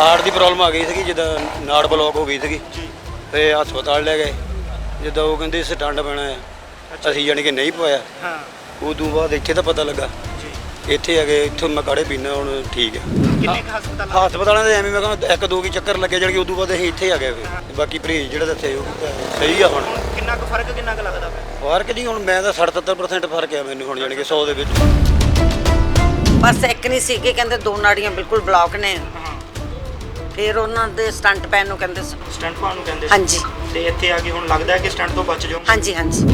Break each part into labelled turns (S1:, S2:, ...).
S1: Heart ਦੀ problem ਆ ਗਈ ਸੀਗੀ ਜਿੱਦਾਂ ਨਾੜ ਬਲੌਕ ਹੋ ਗਈ ਸੀਗੀ।
S2: ਜੀ।
S1: ਤੇ ਹਸਪਤਾਲ ਲੈ ਗਏ। ਜਿੱਦਾਂ ਉਹ ਕਹਿੰਦੇ ਸਟੰਟ ਪੈਣਾ ਹੈ ਅਸੀਂ ਜਾਣੀ ਕਿ ਨਹੀਂ ਪਵਾਇਆ।
S2: ਹਾਂ।
S1: ਉਦੋਂ ਬਾਅਦ ਇੱਥੇ ਤਾਂ ਪਤਾ ਲੱਗਾ।
S2: ਜੀ।
S1: ਇੱਥੇ ਆ ਗਏ ਇੱਥੋਂ ਮੈਂ ਕਾੜੇ ਪੀਣਾ ਹੁਣ ਠੀਕ ਹੈ
S2: ਕਿੰਨੇ ਕੁ ਹਸਪਤਾਲ
S1: ਹਸਪਤਾਲਾਂ ਦੇ ਐਵੇਂ ਮੈਂ ਕਹਿੰਦਾ ਇੱਕ ਦੋ ਕੀ ਚੱਕਰ ਲੱਗੇ ਜਾਣੀ ਕਿ ਉਦੋਂ ਬਾਅਦ ਅਸੀਂ ਇੱਥੇ ਆ ਗਏ ਫਿਰ। ਬਾਕੀ ਪਰਹੇਜ਼ ਜਿਹੜਾ ਦੱਸਿਆ ਉਹ ਸਹੀ ਆ ਹੁਣ।
S2: ਕਿੰਨਾ ਕੁ ਫ਼ਰਕ ਕਿੰਨਾ ਕੁ ਲੱਗਦਾ
S1: ਫ਼ਰਕ ਨਹੀਂ ਹੁਣ ਮੈਂ ਤਾਂ 70% ਫ਼ਰਕ ਆ ਮੈਨੂੰ ਹੁਣ ਜਾਣੀ ਕਿ 100 ਦੇ ਵਿੱਚ।
S3: ਬਸ ਇੱਕ ਨਹੀਂ ਸੀ ਕਿ ਕਹਿੰਦੇ ਦੋ ਨਾੜੀਆਂ ਬਿਲਕੁਲ ਬਲੌਕ ਨੇ। ਫਿਰ ਉਹਨਾਂ ਦੇ ਸਟੰਟ ਪੈਨ ਨੂੰ ਕਹਿੰਦੇ ਸੀ।
S2: ਸਟੰਟ ਪਾਉਣ ਨੂੰ ਕਹਿੰਦੇ ਸੀ।
S3: ਹਾਂਜੀ।
S2: ਤੇ ਇੱਥੇ ਆ ਕੇ ਹੁਣ ਲੱਗਦਾ ਹੈ ਕਿ ਸਟੰਟ ਤੋਂ ਬਚ ਜਾਓ।
S3: ਹਾਂਜੀ ਹਾਂਜੀ।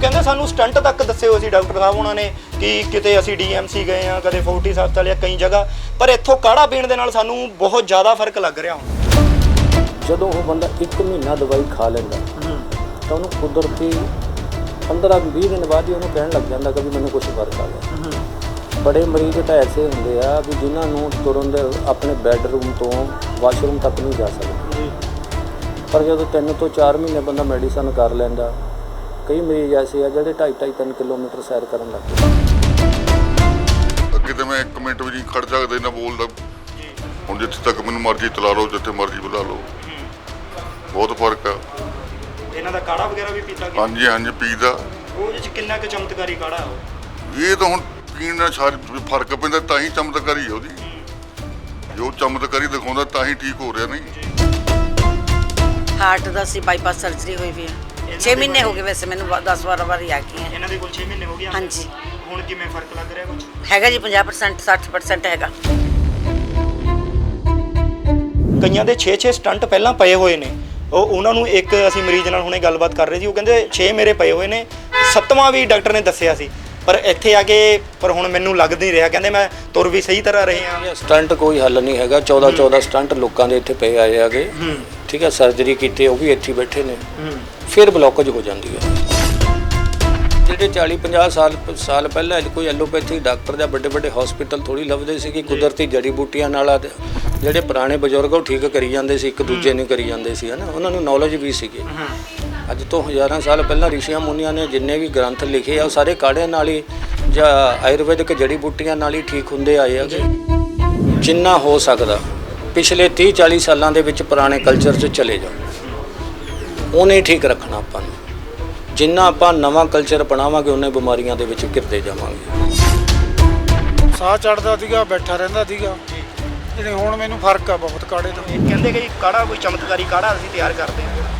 S2: ਕਹਿੰਦੇ ਸਾਨੂੰ ਸਟੰਟ ਤੱਕ ਦੱਸੇ ਹੋਏ ਸੀ ਡਾਕਟਰ ਸਾਹਿਬ ਉਹਨਾਂ ਨੇ ਕਿ ਕਿਤੇ ਅਸੀਂ ਡੀਐਮਸੀ ਗਏ ਆ ਕਦੇ ਫੋਰਟੀ ਹਸਪਤਾਲ ਜਾਂ ਕਈ ਜਗ੍ਹਾ। ਪਰ ਇੱਥੋਂ ਕਾੜਾ ਪੀਣ ਦੇ ਨਾਲ ਸਾਨੂੰ ਬਹੁਤ ਜ਼ਿਆਦਾ ਫ਼ਰਕ ਲੱਗ ਰਿਹਾ ਹੁਣ।
S4: ਜਦੋਂ ਉਹ ਬੰਦਾ 1 ਮਹੀਨਾ ਦਵਾਈ ਖਾ ਲੈਂਦਾ ਤਾਂ ਉਹਨੂੰ ਕੁਦਰਤੀ 15-20 ਦਿਨ ਬਾਅਦ ਹੀ ਉਹਨੂੰ ਕਹਿਣ ਲੱਗ ਜਾਂਦਾ ਕਿ ਵੀ ਮੈਨੂੰ ਕੁਝ ਫ਼ਰਕ ਆ ਗਿਆ। ਬੜੇ ਮਰੀਜ਼ ਤਾਂ ਐਸੇ ਹੁੰਦੇ ਆ ਵੀ ਜਿਨ੍ਹਾਂ ਨੂੰ ਤੁਰੰਤ ਆਪਣੇ ਬੈੱਡਰੂਮ ਤੋਂ ਵਾਸ਼ਰੂਮ ਤੱਕ ਨਹੀਂ ਜਾ ਸਕਦੇ। ਪਰ ਜਦੋਂ 3 ਤੋਂ 4 ਮਹੀਨੇ ਬੰਦਾ ਮੈਡੀਸਨ ਕਰ ਲੈਂਦਾ ਕਈ ਮਰੀਜ਼ ਐਸੇ ਆ ਜਿਹੜੇ 2.5-3 ਕਿਲੋਮੀਟਰ ਸੈਰ ਕਰਨ ਲੱਗ ਜਾਂਦੇ
S5: ਅੱਗੇ ਤੇ ਮੈਂ ਇੱਕ ਮਿੰਟ ਵੀ ਨਹੀਂ ਖੜ ਸਕਦਾ ਨਾ ਬੋਲਦਾ। ਹੁਣ ਜਿੱਥੇ ਤੱਕ ਮੈਨੂੰ ਮਰਜ਼ੀ ਚਲਾ ਲਓ ਜਿੱਥੇ ਮਰਜ਼ੀ ਬੁਲਾ ਲਓ। ਬਹੁਤ ਫ਼ਰਕ ਆ।
S2: ਇਹਨਾਂ ਦਾ ਕਾੜਾ ਵਗੈਰਾ ਵੀ ਪੀਤਾ
S5: ਹਾਂਜੀ ਹਾਂਜੀ ਪੀਦਾ।
S2: ਉਹ ਜਿਹੇ ਕਿੰਨਾ ਕੁ ਚਮਤਕਾਰੀ ਕਾੜਾ ਹੈ ਉਹ?
S5: ਇਹ ਤਾਂ ਹੁਣ ਪੀਣ ਨਾਲ ਸਾਰੀ ਫ਼ਰਕ ਪੈਂਦਾ ਤਾਂ ਹੀ ਚਮਤਕਾਰੀ ਆ ਉਹਦੀ। ਜੋ ਚਮਤਕਾਰੀ ਦਿਖਾਉਂਦਾ ਤਾਂ ਹੀ ਠੀਕ ਹੋ ਰਿਹਾ ਨਹੀਂ?
S3: ਹਾਰਟ ਦਾ ਸੀ ਬਾਈਪਾਸ ਸਰਜਰੀ ਹੋਈ ਵੀ ਹੈ 6 ਮਹੀਨੇ ਹੋ ਗਏ ਵੈਸੇ ਮੈਨੂੰ 10 12 ਵਾਰੀ ਆ ਗਈ ਹੈ
S2: ਇਹਨਾਂ ਦੇ ਕੋਲ 6 ਮਹੀਨੇ ਹੋ ਗਏ ਆ।
S3: ਹਾਂਜੀ।
S2: ਹੁਣ ਕਿਵੇਂ ਫ਼ਰਕ ਲੱਗ ਰਿਹਾ ਕੁਝ
S3: ਹੈਗਾ ਜੀ 50% 60% ਹੈਗਾ।
S2: ਕਈਆਂ ਦੇ 6-6 ਸਟੰਟ ਪਹਿਲਾਂ ਪਏ ਹੋਏ ਨੇ। ਉਹ ਉਹਨਾਂ ਨੂੰ ਇੱਕ ਅਸੀਂ ਮਰੀਜ਼ ਨਾਲ ਹੁਣੇ ਗੱਲਬਾਤ ਕਰ ਰਹੇ ਸੀ। ਉਹ ਕਹਿੰਦੇ 6 ਮੇਰੇ ਪਏ ਹੋਏ ਨੇ। ਸੱਤਵਾਂ ਵੀ ਡਾਕਟਰ ਨੇ ਦੱਸਿਆ ਸੀ। ਪਰ ਇੱਥੇ ਆ ਕੇ ਪਰ ਹੁਣ ਮੈਨੂੰ ਲੱਗ ਨਹੀਂ ਰਿਹਾ। ਕਹਿੰਦੇ ਮੈਂ ਤੁਰ ਵੀ ਸਹੀ ਤਰ੍ਹਾਂ ਰਹੇ ਆ
S4: ਸਟੰਟ ਕੋਈ ਹੱਲ ਨਹੀਂ ਹੈਗਾ। 14 14 ਸਟੰਟ ਲੋਕਾਂ ਦੇ ਇੱਥੇ ਪਏ ਆਏ ਆਗੇ ਠੀਕ ਹੈ ਸਰਜਰੀ ਕੀਤੀ ਉਹ ਵੀ ਇੱਥੇ ਬੈਠੇ ਨੇ। ਫਿਰ ਬਲੌਕੇਜ ਹੋ ਜਾਂਦੀ ਹੈ। ਜਿਹੜੇ 40 50 ਸਾਲ ਸਾਲ ਪਹਿਲਾਂ ਕੋਈ ਐਲੋਪੈਥੀ ਡਾਕਟਰ ਜਾਂ ਵੱਡੇ ਵੱਡੇ ਹਸਪੀਟਲ ਥੋੜੀ ਲੱਭਦੇ ਸੀ ਕਿ ਕੁਦਰਤੀ ਜੜੀ ਬੂਟੀਆਂ ਨਾਲ ਜਿਹੜੇ ਪੁਰਾਣੇ ਬਜ਼ੁਰਗ ਉਹ ਠੀਕ ਕਰੀ ਜਾਂਦੇ ਸੀ ਇੱਕ ਦੂਜੇ ਨੂੰ ਕਰੀ ਜਾਂਦੇ ਸੀ ਹਨਾ। ਉਹਨਾਂ ਨੂੰ ਨੌਲੇਜ ਵੀ ਸੀਗੀ। ਅੱਜ ਤੋਂ ਹਜ਼ਾਰਾਂ ਸਾਲ ਪਹਿਲਾਂ ਰਿਸ਼ੀਆਂ ਮੁਨੀਆਂ ਨੇ ਜਿੰਨੇ ਵੀ ਗ੍ਰੰਥ ਲਿਖੇ ਆ ਉਹ ਸਾਰੇ ਕਾੜਿਆਂ ਨਾਲ ਹੀ ਜਾਂ ਆਯੁਰਵੈਦਿਕ ਜੜੀ ਬੂਟੀਆਂ ਨਾਲ ਹੀ ਠੀਕ ਹੁੰਦੇ ਆਏ ਆ ਜਿੰਨਾ ਹੋ ਸਕਦਾ ਪਿਛਲੇ 30 40 ਸਾਲਾਂ ਦੇ ਵਿੱਚ ਪੁਰਾਣੇ ਕਲਚਰ 'ਚ ਚਲੇ ਜਾਓ। ਉਹਨੇ ਠੀਕ ਰੱਖਣਾ ਆਪਾਂ ਨੂੰ। ਜਿੰਨਾ ਆਪਾਂ ਨਵਾਂ ਕਲਚਰ ਅਪਣਾਵਾਂਗੇ ਉਹਨੇ ਬਿਮਾਰੀਆਂ ਦੇ ਵਿੱਚ ਘਿਰਦੇ ਜਾਵਾਂਗੇ।
S6: ਸਾਹ ਚੜਦਾ ਸੀਗਾ ਬੈਠਾ ਰਹਿੰਦਾ ਸੀਗਾ। ਜਿਹੜੇ ਹੁਣ ਮੈਨੂੰ ਫ਼ਰਕ ਆ ਬਹੁਤ ਕਾੜੇ ਤੋਂ।
S2: ਇਹ ਕਹਿੰਦੇ ਕਿ ਕਾੜਾ ਕੋਈ ਚਮਤਕਾਰੀ ਕਾੜਾ ਅਸੀਂ ਤਿਆਰ ਕਰਦੇ ਹਾਂ।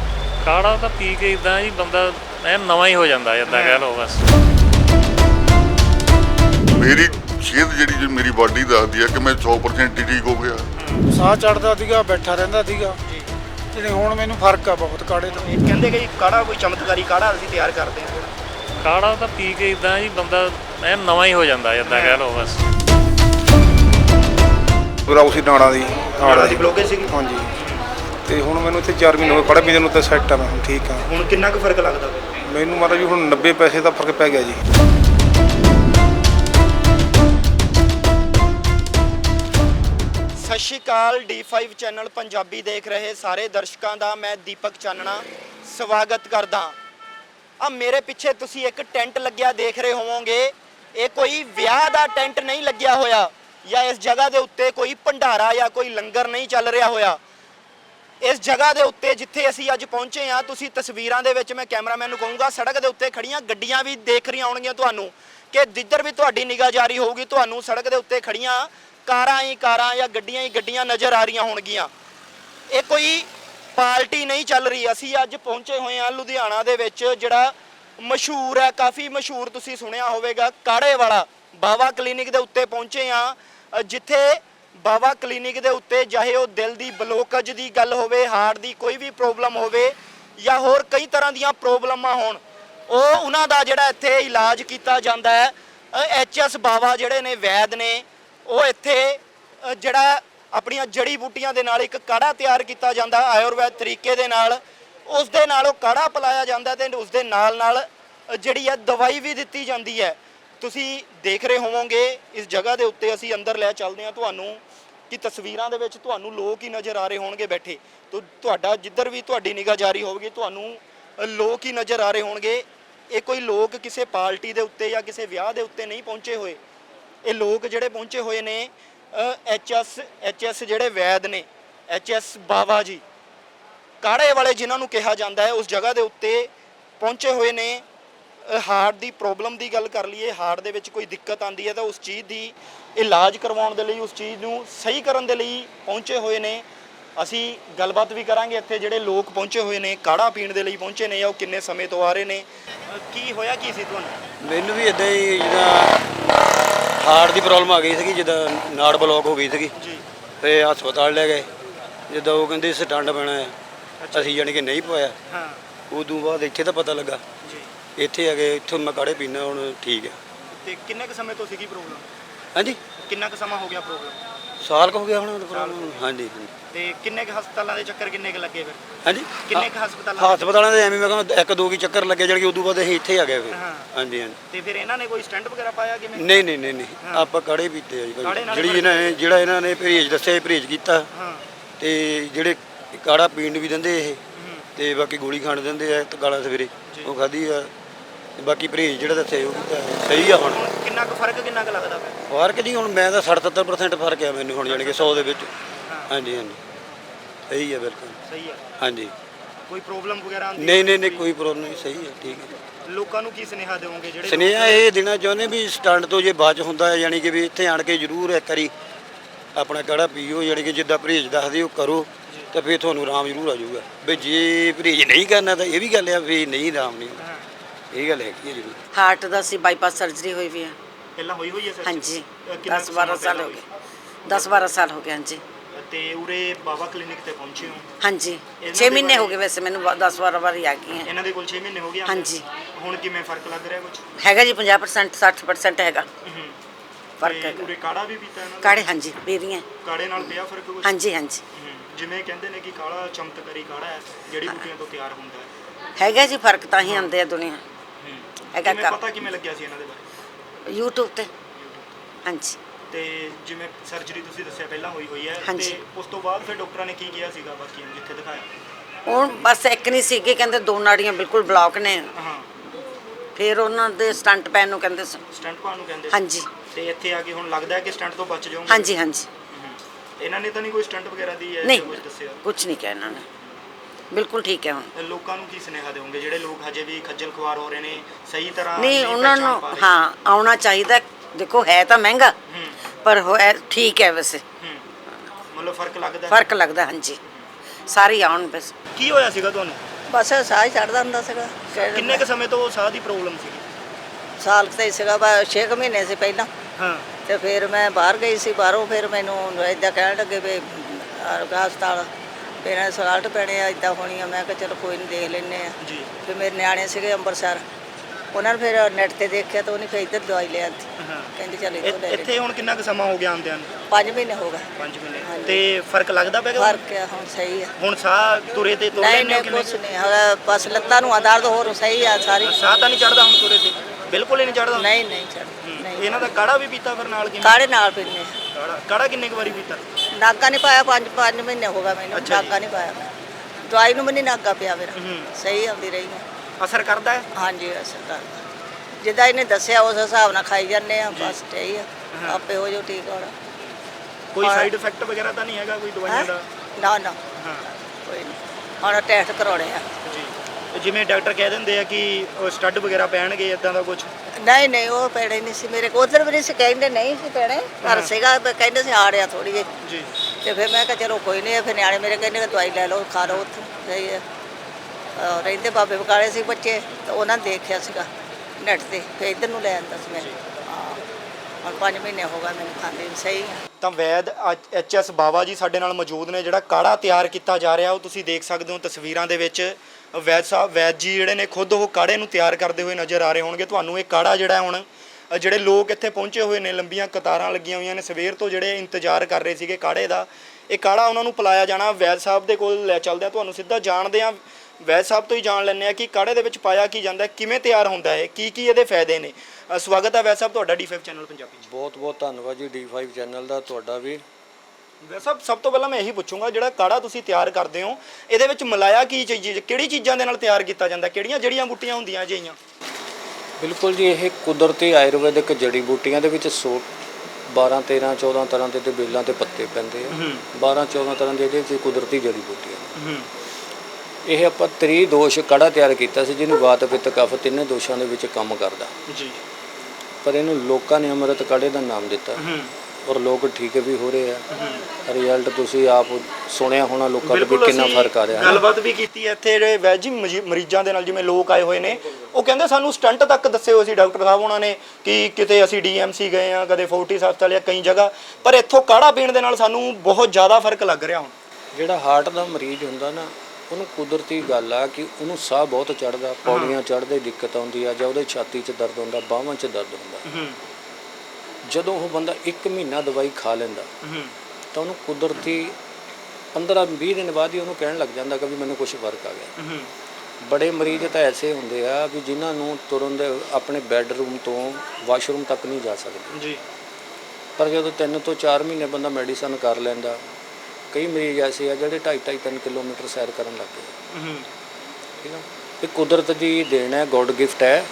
S7: ਕਾੜਾ ਤਾਂ ਪੀ ਕੇ ਇਦਾਂ ਜੀ ਬੰਦਾ ਐ ਨਵਾਂ ਹੀ ਹੋ ਜਾਂਦਾ ਇਦਾਂ ਕਹਿ ਲਓ ਬਸ।
S5: ਮੇਰੀ ਸਿਹਤ ਜਿਹੜੀ ਜੀ ਮੇਰੀ ਬਾਡੀ ਦੱਸਦੀ ਆ ਕਿ ਮੈਂ 100% ਹੀ ਠੀਕ ਹੋ ਗਿਆ।
S6: ਸਾਹ ਚੜਦਾ ਸੀਗਾ ਬੈਠਾ ਰਹਿੰਦਾ ਸੀਗਾ। ਜਿਹੜੇ ਹੁਣ ਮੈਨੂੰ ਫ਼ਰਕ ਆ ਬਹੁਤ ਕਾੜੇ ਤੋਂ।
S2: ਇਹ ਕਹਿੰਦੇ ਕਿ ਕਾੜਾ ਕੋਈ ਚਮਤਕਾਰੀ ਕਾੜਾ ਅਸੀਂ ਤਿਆਰ ਕਰਦੇ ਹਾਂ।
S7: ਕਾੜਾ ਤਾਂ ਪੀ ਕੇ ਇਦਾਂ ਜੀ ਬੰਦਾ ਐ ਨਵਾਂ ਹੀ ਹੋ ਜਾਂਦਾ ਇਦਾਂ ਕਹਿ ਲਓ ਬਸ।
S8: ਬਰਾਉ ਸੀ ਨਾੜਾਂ ਦੀ।
S2: ਕਾੜਾ ਦੀ ਬਲੋਕੇਜ ਸੀਗੀ?
S8: ਹਾਂਜੀ। ਤੇ ਹੁਣ ਮੈਨੂੰ ਇੱਥੇ 4 ਮਹੀਨੇ ਹੋਏ ਖੜਾ ਨੂੰ ਤਾਂ ਸੈੱਟ ਆ ਮੈਂ ਹੁਣ ਠੀਕ ਆ।
S2: ਹੁਣ ਕਿੰਨਾ ਕੁ ਫ਼ਰਕ ਲੱਗਦਾ ਪਿਆ
S8: ਮੈਨੂੰ ਮਤਲਬ ਜੀ ਹੁਣ 90 ਪੈਸੇ ਦਾ ਫ਼ਰਕ ਪੈ ਗਿਆ ਜੀ।
S2: ਸਤਿ ਸ਼੍ਰੀ ਅਕਾਲ D5 ਚੈਨਲ ਪੰਜਾਬੀ ਦੇਖ ਰਹੇ ਸਾਰੇ ਦਰਸ਼ਕਾਂ ਦਾ ਮੈਂ ਦੀਪਕ ਚਾਨਣਾ ਸਵਾਗਤ ਕਰਦਾ। ਆ ਮੇਰੇ ਪਿੱਛੇ ਤੁਸੀਂ ਇੱਕ ਟੈਂਟ ਲੱਗਿਆ ਦੇਖ ਰਹੇ ਹੋਵੋਗੇ। ਇਹ ਕੋਈ ਵਿਆਹ ਦਾ ਟੈਂਟ ਨਹੀਂ ਲੱਗਿਆ ਹੋਇਆ ਜਾਂ ਇਸ ਜਗ੍ਹਾ ਦੇ ਉੱਤੇ ਕੋਈ ਭੰਡਾਰਾ ਜਾਂ ਕੋਈ ਲੰਗਰ ਨਹੀਂ ਚੱਲ ਰਿਹਾ ਹੋਇਆ। ਇਸ ਜਗ੍ਹਾ ਦੇ ਉੱਤੇ ਜਿੱਥੇ ਅਸੀਂ ਅੱਜ ਪਹੁੰਚੇ ਆ ਤੁਸੀਂ ਤਸਵੀਰਾਂ ਦੇ ਵਿੱਚ ਮੈਂ ਕੈਮਰਾਮੈਨ ਨੂੰ ਕਹੂੰਗਾ, ਸੜਕ ਦੇ ਉੱਤੇ ਖੜੀਆਂ ਗੱਡੀਆਂ ਵੀ ਦੇਖ ਰਹੀਆਂ ਹੋਣਗੀਆਂ ਤੁਹਾਨੂੰ ਕਿ ਜਿੱਧਰ ਵੀ ਤੁਹਾਡੀ ਨਿਗਾਹ ਜਾਰੀ ਹੋਊਗੀ, ਤੁਹਾਨੂੰ ਸੜਕ ਦੇ ਉੱਤੇ ਖੜੀਆਂ ਕਾਰਾਂ ਹੀ ਕਾਰਾਂ ਜਾਂ ਗੱਡੀਆਂ ਹੀ ਗੱਡੀਆਂ ਨਜ਼ਰ ਆ ਰਹੀਆਂ ਹੋਣਗੀਆਂ। ਇਹ ਕੋਈ ਪਾਰਟੀ ਨਹੀਂ ਚੱਲ ਰਹੀ। ਅਸੀਂ ਅੱਜ ਪਹੁੰਚੇ ਹੋਏ ਹਾਂ ਲੁਧਿਆਣਾ ਦੇ ਵਿੱਚ, ਜਿਹੜਾ ਮਸ਼ਹੂਰ ਹੈ, ਕਾਫੀ ਮਸ਼ਹੂਰ ਤੁਸੀਂ ਸੁਣਿਆ ਹੋਵੇਗਾ ਕਾੜੇ ਵਾਲਾ ਬਾਵਾ ਕਲੀਨਿਕ ਦੇ ਉੱਤੇ ਪਹੁੰਚੇ ਹਾਂ ਜਿੱਥੇ ਬਾਵਾ ਕਲੀਨਿਕ ਦੇ ਉੱਤੇ ਚਾਹੇ ਉਹ ਦਿਲ ਦੀ ਬਲੋਕਜ ਦੀ ਗੱਲ ਹੋਵੇ, ਹਾਰਟ ਦੀ ਕੋਈ ਵੀ ਪ੍ਰੋਬਲਮ ਹੋਵੇ ਜਾਂ ਹੋਰ ਕਈ ਤਰ੍ਹਾਂ ਦੀਆਂ ਪ੍ਰੋਬਲਮਾਂ ਹੋਣ, ਉਹ ਉਹਨਾਂ ਦਾ ਜਿਹੜਾ ਇੱਥੇ ਇਲਾਜ ਕੀਤਾ ਜਾਂਦਾ ਹੈ। ਐਚਐਸ ਬਾਵਾ ਜਿਹੜੇ ਨੇ, ਵੈਦ ਨੇ, ਉਹ ਇੱਥੇ ਜਿਹੜਾ ਆਪਣੀਆਂ ਜੜੀ ਬੂਟੀਆਂ ਦੇ ਨਾਲ ਇੱਕ ਕਾੜਾ ਤਿਆਰ ਕੀਤਾ ਜਾਂਦਾ, ਆਯੁਰਵੈਦ ਤਰੀਕੇ ਦੇ ਨਾਲ। ਉਸ ਦੇ ਨਾਲ ਉਹ ਕਾੜਾ ਪਿਲਾਇਆ ਜਾਂਦਾ ਤੇ ਉਸ ਦੇ ਨਾਲ ਨਾਲ ਜਿਹੜੀ ਹੈ ਦਵਾਈ ਵੀ ਦਿੱਤੀ ਜਾਂਦੀ ਹੈ। ਤੁਸੀਂ ਦੇਖ ਰਹੇ ਹੋਵੋਗੇ, ਇਸ ਜਗ੍ਹਾ ਦੇ ਉੱਤੇ ਅਸੀਂ ਅੰਦਰ ਲੈ ਚੱਲਦੇ ਹਾਂ ਤੁਹਾਨੂੰ, ਕਿ ਤਸਵੀਰਾਂ ਦੇ ਵਿੱਚ ਤੁਹਾਨੂੰ ਲੋਕ ਹੀ ਨਜ਼ਰ ਆ ਰਹੇ ਹੋਣਗੇ ਬੈਠੇ। ਤੋ ਤੁਹਾਡਾ ਜਿੱਧਰ ਵੀ ਤੁਹਾਡੀ ਨਿਗਾਹ ਜਾਰੀ ਹੋਵੇਗੀ, ਤੁਹਾਨੂੰ ਲੋਕ ਹੀ ਨਜ਼ਰ ਆ ਰਹੇ ਹੋਣਗੇ। ਇਹ ਕੋਈ ਲੋਕ ਕਿਸੇ ਪਾਰਟੀ ਦੇ ਉੱਤੇ ਜਾਂ ਕਿਸੇ ਵਿਆਹ ਦੇ ਉੱਤੇ ਨਹੀਂ ਪਹੁੰਚੇ ਹੋਏ। ਇਹ ਲੋਕ ਜਿਹੜੇ ਪਹੁੰਚੇ ਹੋਏ ਨੇ ਐਚਐਸ ਐਚਐਸ ਜਿਹੜੇ ਵੈਦ ਨੇ ਐਚਐਸ ਬਾਵਾ ਜੀ। ਕਾੜੇ ਵਾਲੇ ਜਿਨ੍ਹਾਂ ਨੂੰ ਕਿਹਾ ਜਾਂਦਾ ਹੈ, ਉਸ ਜਗ੍ਹਾ ਦੇ ਉੱਤੇ ਪਹੁੰਚੇ ਹੋਏ ਨੇ। ਹਾਰਟ ਦੀ ਪ੍ਰੋਬਲਮ ਦੀ ਗੱਲ ਕਰ ਲਈਏ ਹਾਰਟ ਦੇ ਵਿੱਚ ਕੋਈ ਦਿੱਕਤ ਆਂਦੀ ਹੈ ਤਾਂ ਉਸ ਚੀਜ਼ ਦੀ ਇਲਾਜ ਕਰਵਾਉਣ ਦੇ ਲਈ ਉਸ ਚੀਜ਼ ਨੂੰ ਸਹੀ ਕਰਨ ਦੇ ਲਈ ਪਹੁੰਚੇ ਹੋਏ ਨੇ। ਅਸੀਂ ਗੱਲਬਾਤ ਵੀ ਕਰਾਂਗੇ ਇੱਥੇ ਜਿਹੜੇ ਲੋਕ ਪਹੁੰਚੇ ਹੋਏ ਨੇ ਕਾੜਾ ਪੀਣ ਦੇ ਲਈ ਪਹੁੰਚੇ ਨੇ ਜਾਂ ਉਹ ਕਿੰਨੇ ਸਮੇਂ ਤੋਂ ਆ ਰਹੇ ਨੇ। ਅ, ਕੀ ਹੋਇਆ ਕੀ ਸੀ ਤੁਹਾਨੂੰ?
S1: ਮੈਨੂੰ ਵੀ ਇਦਾਂ ਹੀ ਜਿੱਦਾਂ ਹਾਰਟ ਦੀ ਪ੍ਰੋਬਲਮ ਆ ਗਈ ਸੀਗੀ ਜਿੱਦਾਂ ਨਾੜ ਬਲੌਕ ਹੋ ਗਈ ਸੀਗੀ।
S2: ਜੀ।
S1: ਤੇ ਹਸਪਤਾਲ ਲੈ ਗਏ। ਜਿੱਦਾਂ ਉਹ ਕਹਿੰਦੇ ਸਟੰਡ ਪੈਣਾ ਹੈ। ਅਸੀਂ ਜਾਣੀ ਕਿ ਨਹੀਂ ਪਾਇਆ
S2: ਹਾਂ।
S1: ਉਦੋਂ ਬਾਅਦ ਇੱਥੇ ਤਾਂ ਪਤਾ ਲੱਗਾ। ਇੱਥੇ ਆ ਗਏ ਇੱਥੋਂ ਮੈਂ ਕਾੜੇ ਪੀਣਾ ਹੁਣ ਠੀਕ ਹੈ
S2: ਤੇ ਕਿੰਨੇ ਕੁ ਸਮੇਂ ਤੋਂ ਸੀਗੀ ਪ੍ਰੋਬਲਮ
S1: ਹਾਂਜੀ?
S2: ਕਿੰਨਾ ਕੁ ਸਮਾਂ ਹੋ ਗਿਆ ਪ੍ਰੋਬਲਮ
S1: ਸਾਲ ਕੁ ਹੋ ਗਿਆ ਹੁਣ ਪ੍ਰੋਬਲਮ ਹਾਂਜੀ ਹਾਂਜੀ।
S2: ਤੇ ਕਿੰਨੇ ਕੁ ਹਸਪਤਾਲਾਂ ਦੇ ਚੱਕਰ ਕਿੰਨੇ ਕੁ ਲੱਗੇ ਫਿਰ?
S1: ਹਾਂਜੀ?
S2: ਕਿੰਨੇ ਕੁ ਹਸਪਤਾਲਾਂ
S1: ਹਸਪਤਾਲਾਂ ਦੇ ਐਵੇਂ ਮੈਂ ਕਹਿੰਦਾ ਇੱਕ ਦੋ ਕੀ ਚੱਕਰ ਲੱਗੇ ਕਿ ਉਦੋਂ ਬਾਅਦ ਅਸੀਂ ਇੱਥੇ ਆ ਗਏ ਫਿਰ।
S2: ਹਾਂ।
S1: ਹਾਂਜੀ ਹਾਂਜੀ।
S2: ਤੇ ਫਿਰ ਇਹਨਾਂ ਨੇ ਕੋਈ ਸਟੰਟ ਵਗੈਰਾ ਪਾਇਆ ਕਿਵੇਂ?
S1: ਨਹੀਂ ਨਹੀਂ ਨਹੀਂ ਨਹੀਂ। ਆਪਾਂ ਕਾੜੇ ਪੀਤੇ ਆ ਜੀ
S2: ਕਾੜੇ
S1: ਭਾਈ
S2: ਨਾਲ
S1: ਜਿਹੜੀ ਇਹਨਾਂ ਨੇ ਜਿਹੜਾ ਇਹਨਾਂ ਨੇ ਪਰਹੇਜ ਦੱਸਿਆ ਪਰਹੇਜ ਕੀਤਾ।
S2: ਹਾਂ।
S1: ਤੇ ਜਿਹੜੇ ਕਾੜਾ ਪੀਣ ਨੂੰ ਵੀ ਦਿੰਦੇ ਇਹ ਤੇ ਬਾਕੀ ਗੋਲੀ ਖਾਣ ਦਿੰਦੇ ਆ ਤੇ ਕਾਲਾ ਸਵੇਰੇ ਉਹ ਖਾਧੀ ਆ। ਤੇ ਬਾਕੀ ਪਰਹੇਜ ਜਿਹੜਾ ਦੱਸਿਆ ਉਹ ਕੀਤਾ ਸਹੀ ਆ ਹੁਣ।
S2: ਹੁਣ ਕਿੰਨਾ ਕੁ ਫ਼ਰਕ ਕਿੰਨਾ ਕੁ ਲੱਗਦਾ ਫਿਰ
S1: ਫ਼ਰਕ ਜੀ ਹੁਣ ਮੈਂ ਤਾਂ 60-70% ਫ਼ਰਕ ਆ ਮੈਨੂੰ ਹੁਣ ਜਾਣੀ ਕਿ 100 ਦੇ ਵਿੱਚ। ਹਾਂਜੀ ਹਾਂਜੀ। ਸਹੀ ਆ ਬਿਲਕੁਲ।
S2: ਸਹੀ ਹੈ
S1: ਹਾਂਜੀ।
S2: ਕੋਈ ਪ੍ਰੋਬਲਮ ਵਗੈਰਾ ਆਉਂਦੀ
S1: ਨਹੀਂ ਨਹੀਂ ਨਹੀਂ ਕੋਈ? ਪ੍ਰੋਬਲਮ ਨਹੀਂ ਸਹੀ ਹੈ ਠੀਕ ਹੈ
S2: ਲੋਕਾਂ ਨੂੰ ਕੀ ਸੁਨੇਹਾ ਦੇਵੋਗੇ ਜਿਹੜੇ
S1: ਸੁਨੇਹਾ ਇਹ ਦੇਣਾ ਚਾਹੁੰਦੇ ਵੀ ਸਟੰਡ ਤੋਂ ਜੇ ਬਚ ਹੁੰਦਾ ਹੈ ਯਾਨੀ ਕਿ ਵੀ ਇੱਥੇ ਆਣ ਕੇ ਜ਼ਰੂਰ ਇੱਕ ਵਾਰੀ ਆਪਣਾ ਕਾੜਾ ਪੀਓ ਯਾਨੀ ਕਿ ਜਿੱਦਾਂ ਪਰਹੇਜ ਦੱਸਦੇ ਉਹ ਕਰੋ ਤੇ ਫਿਰ ਤੁਹਾਨੂੰ ਆਰਾਮ ਜ਼ਰੂਰ ਆ ਜਾਊਗਾ। ਵੀ ਜੇ ਪਰਹੇਜ ਨਹੀਂ ਕਰਨਾ ਤਾਂ ਇਹ ਵੀ ਗੱਲ ਆ ਵੀ ਨਹੀਂ ਆਰਾਮ ਨਹੀਂ। ਇਹ ਗੱਲ ਹੈਗੀ ਹੈ ਜ਼ਰੂਰ
S3: ਹਾਰਟ ਦਾ ਸੀ ਬਾਈਪਾਸ ਸਰਜਰੀ ਹੋਈ ਵੀ ਹੈ
S2: ਪਹਿਲਾਂ ਹੋਈ ਹੋਈ ਹੈ ਸਰ
S3: ਹਾਂਜੀ।
S2: ਅ, ਕਿੰਨਾ
S3: 10
S2: ਕੁ
S3: 12
S2: ਸਮਾਂ
S3: ਸਾਲ ਹੋ ਗਏ। 10 12 ਸਾਲ ਹੋ ਗਏ ਹਾਂਜੀ?
S2: ਤੇ ਉਰੇ ਬਾਬਾ ਕਲੀਨਿਕ ਤੇ ਪਹੁੰਚੇ ਹੋ?
S3: ਹਾਂਜੀ।
S2: ਇਹਨਾਂ
S3: 6
S2: ਦੇ
S3: ਮਹੀਨੇ ਹੋ ਗਏ ਵੈਸੇ ਮੈਨੂੰ 10 12 ਵਾਰੀ ਆ ਗਈ ਹੈ
S2: ਇਹਨਾਂ ਦੇ ਕੋਲ 6 ਮਹੀਨੇ ਹੋ ਗਏ
S3: ਹਾਂਜੀ।
S2: ਹੁਣ ਕਿਵੇਂ ਫ਼ਰਕ ਲੱਗ ਰਿਹਾ ਕੁਝ
S3: ਹੈਗਾ ਜੀ 50% 60% ਹੈਗਾ। ਫ਼ਰਕ ਹੈਗਾ।
S2: ਉਰੇ ਕਾੜਾ ਵੀ ਪੀਤਾ ਇਹਨਾਂ ਦਾ?
S3: ਕਾੜੇ ਹਾਂਜੀ ਬੇਰੀਆਂ
S2: ਕਾੜੇ ਨਾਲ ਪਿਆ ਫ਼ਰਕ ਕੁਝ
S3: ਹਾਂਜੀ ਹਾਂਜੀ।
S2: ਜਿਵੇਂ ਕਹਿੰਦੇ ਨੇ ਕਿ ਕਾਲਾ ਚਮਤਕਾਰੀ ਕਾੜਾ ਹੈ ਜਿਹੜੀ ਬੂਟੀਆਂ ਤੋਂ ਤਿਆਰ ਹੁੰਦਾ ਹੈ।
S3: ਹੈਗਾ ਜੀ ਫ਼ਰਕ ਤਾਂ ਹੀ ਆਉਂਦੇ ਆ ਦੁਨੀਆ। ਹੈਗਾ
S2: ਕਿਵੇਂ ਪਤਾ ਕਿਵੇਂ ਲੱਗਿਆ ਸੀ ਇਹਨਾਂ ਦੇ ਬਾਰੇ?
S3: YouTube ਤੇ। ਹਾਂਜੀ।
S2: ਤੇ ਜਿਵੇਂ ਸਰਜਰੀ ਤੁਸੀਂ ਦੱਸਿਆ ਪਹਿਲਾਂ ਹੋਈ ਹੋਈ ਹੈ
S3: ਹਾਂਜੀ।
S2: ਤੇ ਉਸ ਤੋਂ ਬਾਅਦ ਫਿਰ ਡਾਕਟਰਾਂ ਨੇ ਕੀ ਕਿਹਾ ਸੀਗਾ ਬਾਕੀਆਂ ਨੂੰ ਜਿੱਥੇ ਦਿਖਾਇਆ?
S3: ਹੁਣ ਬਸ ਇੱਕ ਨਹੀਂ ਸੀਗੇ ਕਹਿੰਦੇ ਦੋ ਨਾੜੀਆਂ ਬਿਲਕੁਲ ਬਲੌਕ ਨੇ।
S2: ਹਾਂ।
S3: ਫਿਰ ਉਹਨਾਂ ਦੇ ਸਟੰਟ ਪੈਨ ਨੂੰ ਕਹਿੰਦੇ ਸੀ।
S2: ਸਟੰਟ ਪਾਉਣ ਨੂੰ ਕਹਿੰਦੇ ਸੀ।
S3: ਹਾਂਜੀ।
S2: ਤੇ ਇੱਥੇ ਆ ਕੇ ਹੁਣ ਲੱਗਦਾ ਹੈ ਕਿ ਸਟੰਟ ਤੋਂ ਬਚ ਜਾਓਗੇ?
S3: ਹਾਂਜੀ ਹਾਂਜੀ।
S2: ਇਹਨਾਂ ਨੇ ਤਾਂ ਨਹੀਂ ਕੋਈ ਸਟੰਟ ਵਗੈਰਾ ਦੀ ਹੈ
S3: ਨਹੀਂ
S2: ਕੁਝ ਦੱਸਿਆ?
S3: ਕੁਝ ਨਹੀਂ ਕਿਹਾ ਇਹਨਾਂ ਨੇ। ਬਿਲਕੁਲ ਠੀਕ ਹੈ ਹੁਣ।
S2: ਲੋਕਾਂ ਨੂੰ ਕੀ ਸੁਨੇਹਾ ਦੇਵੋਗੇ? ਜਿਹੜੇ ਲੋਕ ਹਜੇ ਵੀ ਖੱਜਲ ਖੁਆਰ ਹੋ ਰਹੇ ਨੇ ਸਹੀ ਤਰ੍ਹਾਂ
S3: ਨਹੀਂ ਉਹਨਾਂ
S2: ਪਹਿਚਾਣ
S3: ਨੂੰ
S2: ਰਹੇ।
S3: ਹਾਂ ਆਉਣਾ ਚਾਹੀਦਾ। ਦੇਖੋ ਹੈ ਤਾਂ ਮਹਿੰਗਾ
S2: ਹੂੰ।
S3: ਪਰ ਹੋਇਆ ਠੀਕ ਹੈ ਵੈਸੇ।
S2: ਹੂੰ। ਮਤਲਬ ਫ਼ਰਕ ਲੱਗਦਾ ਹੈ?
S3: ਫ਼ਰਕ ਲੱਗਦਾ ਹਾਂਜੀ। ਸਾਰੇ ਆਉਣ ਬਸ।
S2: ਕੀ ਹੋਇਆ ਸੀਗਾ ਤੁਹਾਨੂੰ?
S9: ਬਸ ਸਾਹ ਹੀ ਚੜਦਾ ਹੁੰਦਾ ਸੀਗਾ।
S2: ਕਿੰਨੇ ਕੁ ਸਮੇਂ ਤੋਂ ਸਾਹ ਦੀ ਪ੍ਰੋਬਲਮ ਸੀਗੀ?
S9: ਸਾਲ ਕੁ ਤੇ ਸੀਗਾ ਬਾ 6 ਮਹੀਨੇ ਸੀ ਪਹਿਲਾਂ।
S2: ਹਾਂ।
S9: ਤੇ ਫਿਰ ਮੈਂ ਬਾਹਰ ਗਈ ਸੀ ਬਾਹਰੋਂ ਫਿਰ ਮੈਨੂੰ ਇਦਾਂ ਕਹਿਣ ਲੱਗੇ ਵੀ ਅਹ ਹਸਪਤਾਲ ਮੇਰਾ ਸਗਾਲਟ ਪੈਣੇ ਆ ਇਦਾਂ ਹੋਣੀ ਆ। ਮੈਂ ਕਿਹਾ ਚਲੋ ਕੋਈ ਨਹੀਂ ਦੇਖ ਲੈਨੇ ਆ।
S2: ਜੀ।
S9: ਫਿਰ ਮੇਰੇ ਨਿਆਣੇ ਸੀਗੇ ਅੰਮ੍ਰਿਤਸਰ ਉਹਨਾਂ ਨੇ ਫਿਰ ਨੈਟ ਤੇ ਦੇਖਿਆ ਤਾਂ ਉਹਨੇ ਫਿਰ ਇੱਧਰ ਦਵਾਈ ਲੈ ਆਂਦੀ।
S2: ਹਾਂ।
S9: ਕਹਿੰਦੀ ਚੱਲ ਇੱਥੋਂ ਲੈ
S2: ਇੱਥੇ ਹੁਣ ਕਿੰਨਾ ਕੁ ਸਮਾਂ ਹੋ ਗਿਆ ਆਉਂਦਿਆਂ ਨੂੰ?
S9: 5 ਮਹੀਨੇ ਹੋ ਗਏ।
S2: 5 ਮਹੀਨੇ। ਤੇ ਫ਼ਰਕ ਲੱਗਦਾ ਪਿਆ ਕਿ
S9: ਫ਼ਰਕ ਆ ਹੁਣ ਸਹੀ ਆ।
S2: ਹੁਣ ਸਾਹ ਤੁਰੇ ਤੇ ਤੁਰ
S9: ਨਹੀਂ
S2: ਹੋ
S9: ਨਹੀਂ ਕੁਛ ਨਹੀਂ ਹੈਗਾ ਬਸ ਲੱਤਾਂ ਨੂੰ ਆਧਾਰ ਤੋਂ ਹੋਰ ਸਹੀ ਆ ਸਾਰੀ।
S2: ਸਾਹ ਤਾਂ ਨਹੀਂ ਚੜਦਾ ਹੁਣ ਤੁਰੇ ਤੇ? ਬਿਲਕੁਲ ਹੀ ਨਹੀਂ ਚੜਦਾ?
S9: ਨਹੀਂ ਨਹੀਂ ਚੜ ਨਹੀਂ।
S2: ਇਹਨਾਂ ਦਾ ਕਾੜਾ ਵੀ ਪੀਤਾ ਫਿਰ ਨਾਲ ਕਿਵੇਂ?
S9: ਕਾੜੇ ਨਾਲ ਪੀਨੇ
S2: ਕਾੜਾ ਕਿੰਨੇ ਕੁ ਵਾਰੀ ਪੀਤਾ?
S9: ਨਾਗਾ ਨਹੀਂ ਪਾਇਆ ਪੰਜ ਪੰਜ ਮਹੀਨੇ ਹੋ ਗਏ ਮੈਨੂੰ
S2: ਅੱਛਾ ਜੀ।
S9: ਨਾਗਾ ਨਹੀਂ ਪਾਇਆ। ਮੈਂ ਦਵਾਈ ਨੂੰ ਨਹੀਂ ਨਾਗਾ ਪਿਆ ਮੇਰਾ।
S2: ਹੂੰ।
S9: ਸਹੀ ਆਉਂਦੀ ਰਹੀ ਹੈ
S2: ਅਸਰ ਕਰਦਾ ਹੈ?
S9: ਹਾਂਜੀ ਅਸਰ ਕਰਦਾ। ਜਿੱਦਾਂ ਇਹਨੇ ਦੱਸਿਆ ਉਸ ਹਿਸਾਬ ਨਾਲ ਖਾਈ ਜਾਂਦੇ ਆ ਬਸ ਸਹੀ ਆ। ਆਪੇ ਹੋ ਜਾਓ ਠੀਕ ਹੋਣਾ
S2: ਕੋਈ
S9: ਹਾਂ।
S2: ਸਾਈਡ ਇਫੈਕਟ ਵਗੈਰਾ ਤਾਂ ਨਹੀਂ ਹੈਗਾ ਕੋਈ ਦਵਾਈਆਂ
S9: ਹੈਂ?
S2: ਦਾ?
S9: ਨਾ ਨਾ।
S2: ਹਾਂ।
S9: ਕੋਈ ਨਹੀਂ ਹੁਣ ਟੈਸਟ ਕਰਾਉਣੇ ਆ।
S2: ਜੀ। ਜਿਵੇਂ ਡਾਕਟਰ ਕਹਿ ਦਿੰਦੇ ਆ ਕਿ ਉਹ ਸਟੱਡ ਵਗੈਰਾ ਪੈਣਗੇ ਇਦਾਂ ਦਾ ਕੁਝ
S9: ਨਹੀਂ ਨਹੀਂ ਉਹ ਪੈਣੇ ਨਹੀਂ ਸੀ ਮੇਰੇ ਕੋਲ। ਉਧਰ ਵੀ ਨਹੀਂ ਸੀ ਕਹਿੰਦੇ ਨਹੀਂ ਸੀ ਪੈਣੇ ਪਰ ਸੀਗਾ ਕਹਿੰਦੇ ਸੀ ਆੜਿਆ ਥੋੜੀ ਜਿਹੀ।
S2: ਜੀ।
S9: ਤੇ ਫਿਰ ਮੈਂ ਕਿਹਾ ਚਲੋ ਕੋਈ ਨਹੀਂ ਫਿਰ ਨਿਆਣੇ ਮੇਰੇ ਕਹਿੰਦੇ ਕਿ ਦਵਾਈ ਲੈ ਲਓ ਖਾ ਲਓ ਉੱਥੋਂ ਸਹੀ ਹੈ। ਅਹ ਰਹਿੰਦੇ ਬਾਬੇ ਬਕਾਲੇ ਸੀ ਬੱਚੇ ਤਾਂ ਉਹਨਾਂ ਨੇ ਦੇਖਿਆ ਸੀਗਾ ਨੈਟ ਤੇ ਫਿਰ ਇੱਧਰ ਨੂੰ ਲੈ ਆਂਦਾ ਸੀ ਮੈਂ। ਹਾਂ ਹੁਣ 5 ਮਹੀਨੇ ਹੋ ਗਏ ਮੈਨੂੰ ਖਾਂਦੇ ਨੂੰ ਸਹੀ
S2: ਤਾਂ ਵੈਦ ਐਚ ਐਸ ਬਾਵਾ ਜੀ ਸਾਡੇ ਨਾਲ ਮੌਜੂਦ ਨੇ ਜਿਹੜਾ ਕਾੜਾ ਤਿਆਰ ਕੀਤਾ ਜਾ ਰਿਹਾ ਉਹ ਤੁਸੀਂ ਦੇਖ ਸਕਦੇ ਹੋ ਤਸਵੀਰਾਂ ਦੇ ਵਿੱਚ। ਵੈਦ ਸਾਹਿਬ, ਵੈਦ ਜੀ ਜਿਹੜੇ ਨੇ ਖੁਦ ਉਹ ਕਾੜੇ ਨੂੰ ਤਿਆਰ ਕਰਦੇ ਹੋਏ ਨਜ਼ਰ ਆ ਰਹੇ ਹੋਣਗੇ। ਤੁਹਾਨੂੰ ਇਹ ਕਾੜਾ ਜਿਹੜਾ ਹੁਣ ਜਿਹੜੇ ਲੋਕ ਇੱਥੇ ਪਹੁੰਚੇ ਹੋਏ ਨੇ, ਲੰਬੀਆਂ ਕਤਾਰਾਂ ਲੱਗੀਆਂ ਹੋਈਆਂ ਨੇ, ਸਵੇਰ ਤੋਂ ਜਿਹੜੇ ਇੰਤਜ਼ਾਰ ਕਰ ਰਹੇ ਸੀਗੇ ਕਾੜੇ ਦਾ, ਇਹ ਕਾੜਾ ਉਹਨਾਂ ਨੂੰ ਪਿਲਾਇਆ ਜਾਣਾ। ਵੈਦ ਸਾਹਿਬ ਦੇ ਕੋਲ ਲੈ ਚੱਲਦੇ ਆ ਤੁਹਾਨੂੰ ਸਿੱਧਾ ਜਾਣਦੇ ਆ ਵੈਦ ਸਾਹਿਬ ਤੋਂ ਹੀ ਜਾਣ ਲੈਂਦੇ ਆ ਕਿ ਕਾੜੇ ਦੇ ਵਿੱਚ ਪਾਇਆ ਕੀ ਜਾਂਦਾ ਕਿਵੇਂ ਤਿਆਰ ਹੁੰਦਾ ਹੈ, ਕੀ ਕੀ ਇਹਦੇ ਫਾਇਦੇ ਨੇ। ਸਵਾਗਤ ਹੈ ਵੈਦ ਸਾਹਿਬ, ਤੁਹਾਡਾ ਡੀ5 ਚੈਨਲ ਪੰਜਾਬੀ 'ਚ।
S4: ਬਹੁਤ ਬਹੁਤ ਧੰਨਵਾਦ ਜੀ D5 ਚੈਨਲ ਦਾ, ਤੁਹਾਡਾ ਵੀ।
S2: ਸਭ ਸਭ ਤੋਂ ਪਹਿਲਾਂ ਮੈਂ ਇਹੀ ਪੁੱਛੂੰਗਾ ਜਿਹੜਾ ਕਾੜਾ ਤੁਸੀਂ ਤਿਆਰ ਕਰਦੇ ਹੋ ਇਹਦੇ ਵਿੱਚ ਮਿਲਾਇਆ ਕੀ ਚੀਜ਼ ਕਿਹੜੀ ਚੀਜ਼ਾਂ ਦੇ ਨਾਲ ਤਿਆਰ ਕੀਤਾ ਜਾਂਦਾ? ਕਿਹੜੀਆਂ ਜੜੀਆਂ ਬੂਟੀਆਂ ਹੁੰਦੀਆਂ ਅਜਿਹੀਆਂ
S4: ਬਿਲਕੁਲ ਜੀ ਇਹ ਕੁਦਰਤੀ ਆਯੁਰਵੈਦਿਕ ਜੜੀ ਬੂਟੀਆਂ ਦੇ ਵਿੱਚ ਸੋ 12 13 14 ਤਰ੍ਹਾਂ ਦੇ ਤੇ ਬੇਲਾਂ ਤੇ ਪੱਤੇ ਪੈਂਦੇ ਆ। 12 14 ਤਰ੍ਹਾਂ ਦੇ ਇਹਦੇ ਚ ਕੁਦਰਤੀ ਜੜੀ ਬੂਟੀਆਂ ਇਹ ਆਪਾਂ ਤ੍ਰੀ ਦੋਸ਼ ਕੜਾ ਤਿਆਰ ਕੀਤਾ ਸੀ ਜਿਹਨੂੰ ਵਾਤ ਪਿੱਤ ਕਫ ਤਿੰਨੇ ਦੋਸ਼ਾਂ ਦੇ ਵਿੱਚ ਕੰਮ ਕਰਦਾ।
S2: ਜੀ।
S4: ਪਰ ਇਹਨੂੰ ਲੋਕਾਂ ਨੇ ਅੰਮ੍ਰਿਤ ਕਾੜੇ ਦਾ ਨਾਮ ਦਿੱਤਾ। ਔਰ ਲੋਕ ਠੀਕ ਵੀ ਹੋ ਰਹੇ ਆ। ਰਿਜ਼ਲਟ ਤੁਸੀਂ ਆਪ ਸੁਣਿਆ ਹੋਣਾ ਲੋਕਾਂ ਦੇ ਵੀ ਕਿੰਨਾ
S2: ਅਸੀਂ
S4: ਫ਼ਰਕ ਆ ਰਿਹਾ ਹੈ
S2: ਗੱਲਬਾਤ ਵੀ ਕੀਤੀ ਹੈ ਇੱਥੇ ਜਿਹੜੇ ਵੈਜ ਮਰੀਜ਼ਾਂ ਦੇ ਨਾਲ ਜਿਵੇਂ ਲੋਕ ਆਏ ਹੋਏ ਨੇ ਉਹ ਕਹਿੰਦੇ ਸਾਨੂੰ ਸਟੰਟ ਤੱਕ ਦੱਸੇ ਹੋਏ ਸੀ ਡਾਕਟਰ ਸਾਹਿਬ ਉਹਨਾਂ ਨੇ ਕਿ ਕਿਤੇ ਅਸੀਂ ਡੀਐਮਸੀ ਗਏ ਆ ਕਦੇ ਫੋਰਟਿਸ ਹਸਪਤਾਲ ਜਾਂ ਕਈ ਜਗ੍ਹਾ ਪਰ ਇੱਥੋਂ ਕਾੜਾ ਪੀਣ ਦੇ ਨਾਲ ਸਾਨੂੰ ਬਹੁਤ ਜ਼ਿਆਦਾ ਫ਼ਰਕ ਲੱਗ ਰਿਹਾ ਹੁਣ।
S4: ਜਿਹੜਾ ਹਾਰਟ ਦਾ ਮਰੀਜ਼ ਹੁੰਦਾ ਨਾ ਉਹਨੂੰ ਕੁਦਰਤੀ ਗੱਲ ਆ ਕਿ ਉਹਨੂੰ ਸਾਹ ਬਹੁਤ ਚੜਦਾ ਪੌੜੀਆਂ ਚੜ੍ਹਦੇ ਦਿੱਕਤ ਆਉਂਦੀ ਆ ਜਾਂ ਉਹਦੇ ਛਾਤੀ 'ਚ ਦਰਦ ਹੁੰਦਾ ਬਾਹਾਂ 'ਚ ਦਰਦ ਹੁੰਦਾ। ਜਦੋਂ ਉਹ ਬੰਦਾ 1 ਮਹੀਨਾ ਦਵਾਈ ਖਾ ਲੈਂਦਾ ਤਾਂ ਉਹਨੂੰ ਕੁਦਰਤੀ 15-20 ਦਿਨ ਬਾਅਦ ਹੀ ਉਹਨੂੰ ਕਹਿਣ ਲੱਗ ਜਾਂਦਾ ਕਿ ਵੀ ਮੈਨੂੰ ਕੁਝ ਫ਼ਰਕ ਆ ਗਿਆ। ਬੜੇ ਮਰੀਜ਼ ਤਾਂ ਐਸੇ ਹੁੰਦੇ ਆ ਵੀ ਜਿਨ੍ਹਾਂ ਨੂੰ ਤੁਰਨ ਦੇ ਆਪਣੇ ਬੈੱਡਰੂਮ ਤੋਂ ਵਾਸ਼ਰੂਮ ਤੱਕ ਨਹੀਂ ਜਾ ਸਕਦੇ।
S2: ਜੀ।
S4: ਪਰ ਜਦੋਂ 3 ਤੋਂ 4 ਮਹੀਨੇ ਬੰਦਾ ਮੈਡੀਸਨ ਕਰ ਲੈਂਦਾ ਕਈ ਮਰੀਜ਼ ਐਸੇ ਆ ਜਿਹੜੇ 2.5 3 ਕਿਲੋਮੀਟਰ ਸੈਰ ਕਰਨ ਲੱਗ ਗਏ। ਠੀਕ ਆ? ਇਹ ਕੁਦਰਤ ਦੀ ਦੇਣ ਹੈ ਗੋਡ ਗਿਫਟ ਹੈ।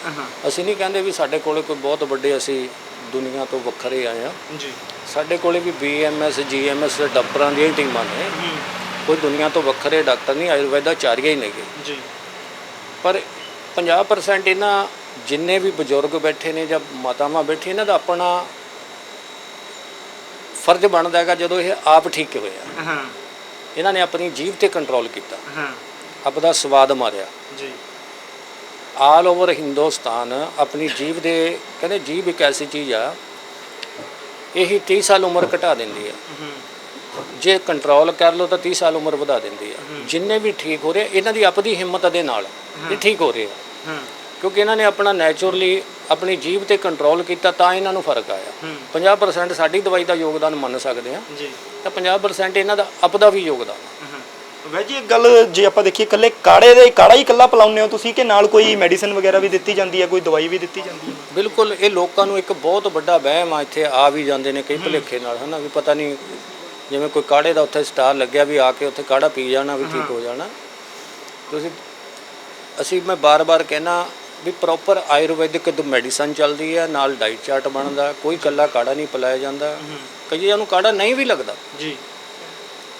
S4: ਅਸੀਂ ਨਹੀਂ ਕਹਿੰਦੇ ਵੀ ਸਾਡੇ ਕੋਲੇ ਕੋਈ ਬਹੁਤ ਵੱਡੇ ਅਸੀਂ ਦੁਨੀਆ ਤੋਂ ਵੱਖਰੇ ਆਏ ਆ
S2: ਜੀ।
S4: ਸਾਡੇ ਕੋਲੇ ਵੀ ਬੀਐਮਐਸ ਜੀਐਮਐਸ ਡਾਕਟਰਾਂ ਦੀਆਂ ਹੀ ਟੀਮਾਂ ਨੇ। ਕੋਈ ਦੁਨੀਆ ਤੋਂ ਵੱਖਰੇ ਡਾਕਟਰ ਨਹੀਂ ਆਯੁਰਵੈਦਾ ਚਾਰੀਆ ਹੀ ਨੇਗੇ।
S2: ਜੀ।
S4: ਪਰ 50% ਇਹਨਾਂ ਜਿੰਨੇ ਵੀ ਬਜ਼ੁਰਗ ਬੈਠੇ ਨੇ ਜਾਂ ਮਾਤਾਵਾਂ ਬੈਠੀ ਇਹਨਾਂ ਦਾ ਆਪਣਾ ਫਰਜ਼ ਬਣਦਾ ਹੈਗਾ ਜਦੋਂ ਇਹ ਆਪ ਠੀਕ ਹੋਏ ਆ।
S2: ਹਾਂ।
S4: ਇਹਨਾਂ ਨੇ ਆਪਣੀ ਜੀਭ ਤੇ ਕੰਟਰੋਲ ਕੀਤਾ।
S2: ਹਾਂ।
S4: ਆਪਦਾ ਸਵਾਦ ਮਾਰਿਆ।
S2: ਜੀ।
S4: ਆਲ ਓਵਰ ਹਿੰਦੁਸਤਾਨ ਆਪਣੀ ਜੀਭ ਦੇ ਕਹਿੰਦੇ ਜੀਭ ਇੱਕ ਐਸੀ ਚੀਜ਼ ਆ ਇਹੀ 30 ਸਾਲ ਉਮਰ ਘਟਾ ਦਿੰਦੀ ਆ। ਜੇ ਕੰਟਰੋਲ ਕਰ ਲਓ ਤਾਂ 30 ਸਾਲ ਉਮਰ ਵਧਾ ਦਿੰਦੀ ਆ। ਜਿੰਨੇ ਵੀ ਠੀਕ ਹੋ ਰਹੇ ਇਹਨਾਂ ਦੀ ਆਪਦੀ ਹਿੰਮਤ ਦੇ ਨਾਲ ਇਹ ਠੀਕ ਹੋ ਰਹੇ ਆ। ਕਿਉਂਕਿ ਇਹਨਾਂ ਨੇ ਆਪਣਾ ਨੈਚੁਰਲੀ ਆਪਣੀ ਜੀਭ ਤੇ ਕੰਟਰੋਲ ਕੀਤਾ ਤਾਂ ਇਹਨਾਂ ਨੂੰ ਫ਼ਰਕ ਆਇਆ। 50% ਸਾਡੀ ਦਵਾਈ ਦਾ ਯੋਗਦਾਨ ਮੰਨ ਸਕਦੇ ਆ।
S2: ਜੀ।
S4: ਤਾਂ 50% ਇਹਨਾਂ ਦਾ ਆਪਦਾ ਵੀ ਯੋਗਦਾਨ।
S2: ਵੈ ਜੀ ਇੱਕ ਗੱਲ ਜੇ ਆਪਾਂ ਦੇਖੀਏ ਇਕੱਲੇ ਕਾੜੇ ਦੇ ਕਾੜਾ ਹੀ ਇਕੱਲਾ ਪਿਲਾਉਂਦੇ ਹੋ ਤੁਸੀਂ ਕਿ ਨਾਲ ਕੋਈ ਮੈਡੀਸਿਨ ਵਗੈਰਾ ਵੀ ਦਿੱਤੀ ਜਾਂਦੀ ਹੈ ਕੋਈ ਦਵਾਈ ਵੀ ਦਿੱਤੀ ਜਾਂਦੀ ਹੈ?
S4: ਬਿਲਕੁਲ ਇਹ ਲੋਕਾਂ ਨੂੰ ਇੱਕ ਬਹੁਤ ਵੱਡਾ ਵਹਿਮ ਆ ਇੱਥੇ ਆ ਵੀ ਜਾਂਦੇ ਨੇ ਕਈ ਭੁਲੇਖੇ ਨਾਲ ਹਨਾ? ਵੀ ਪਤਾ ਨਹੀਂ ਜਿਵੇਂ ਕੋਈ ਕਾੜੇ ਦਾ ਉੱਥੇ ਸਟਾਰ ਲੱਗਿਆ ਵੀ ਆ ਕੇ ਉੱਥੇ ਕਾੜਾ ਪੀ ਜਾਣਾ ਵੀ ਠੀਕ ਹੋ ਜਾਣਾ। ਤੁਸੀਂ ਅਸੀਂ ਮੈਂ ਬਾਰ-ਬਾਰ ਕਹਿਣਾ ਵੀ ਪ੍ਰੋਪਰ ਆਯੁਰਵੈਦਿਕ ਮੈਡੀਸਨ ਚੱਲਦੀ ਹੈ ਨਾਲ ਡਾਈਟ ਚਾਰਟ ਬਣਦਾ ਕੋਈ ਕੱਲਾ ਕਾੜਾ ਨਹੀਂ ਪਿਲਾਇਆ ਜਾਂਦਾ। ਕਈਆਂ ਨੂੰ ਕਾੜਾ ਨਹੀਂ ਵੀ ਲੱਗਦਾ।
S2: ਜੀ।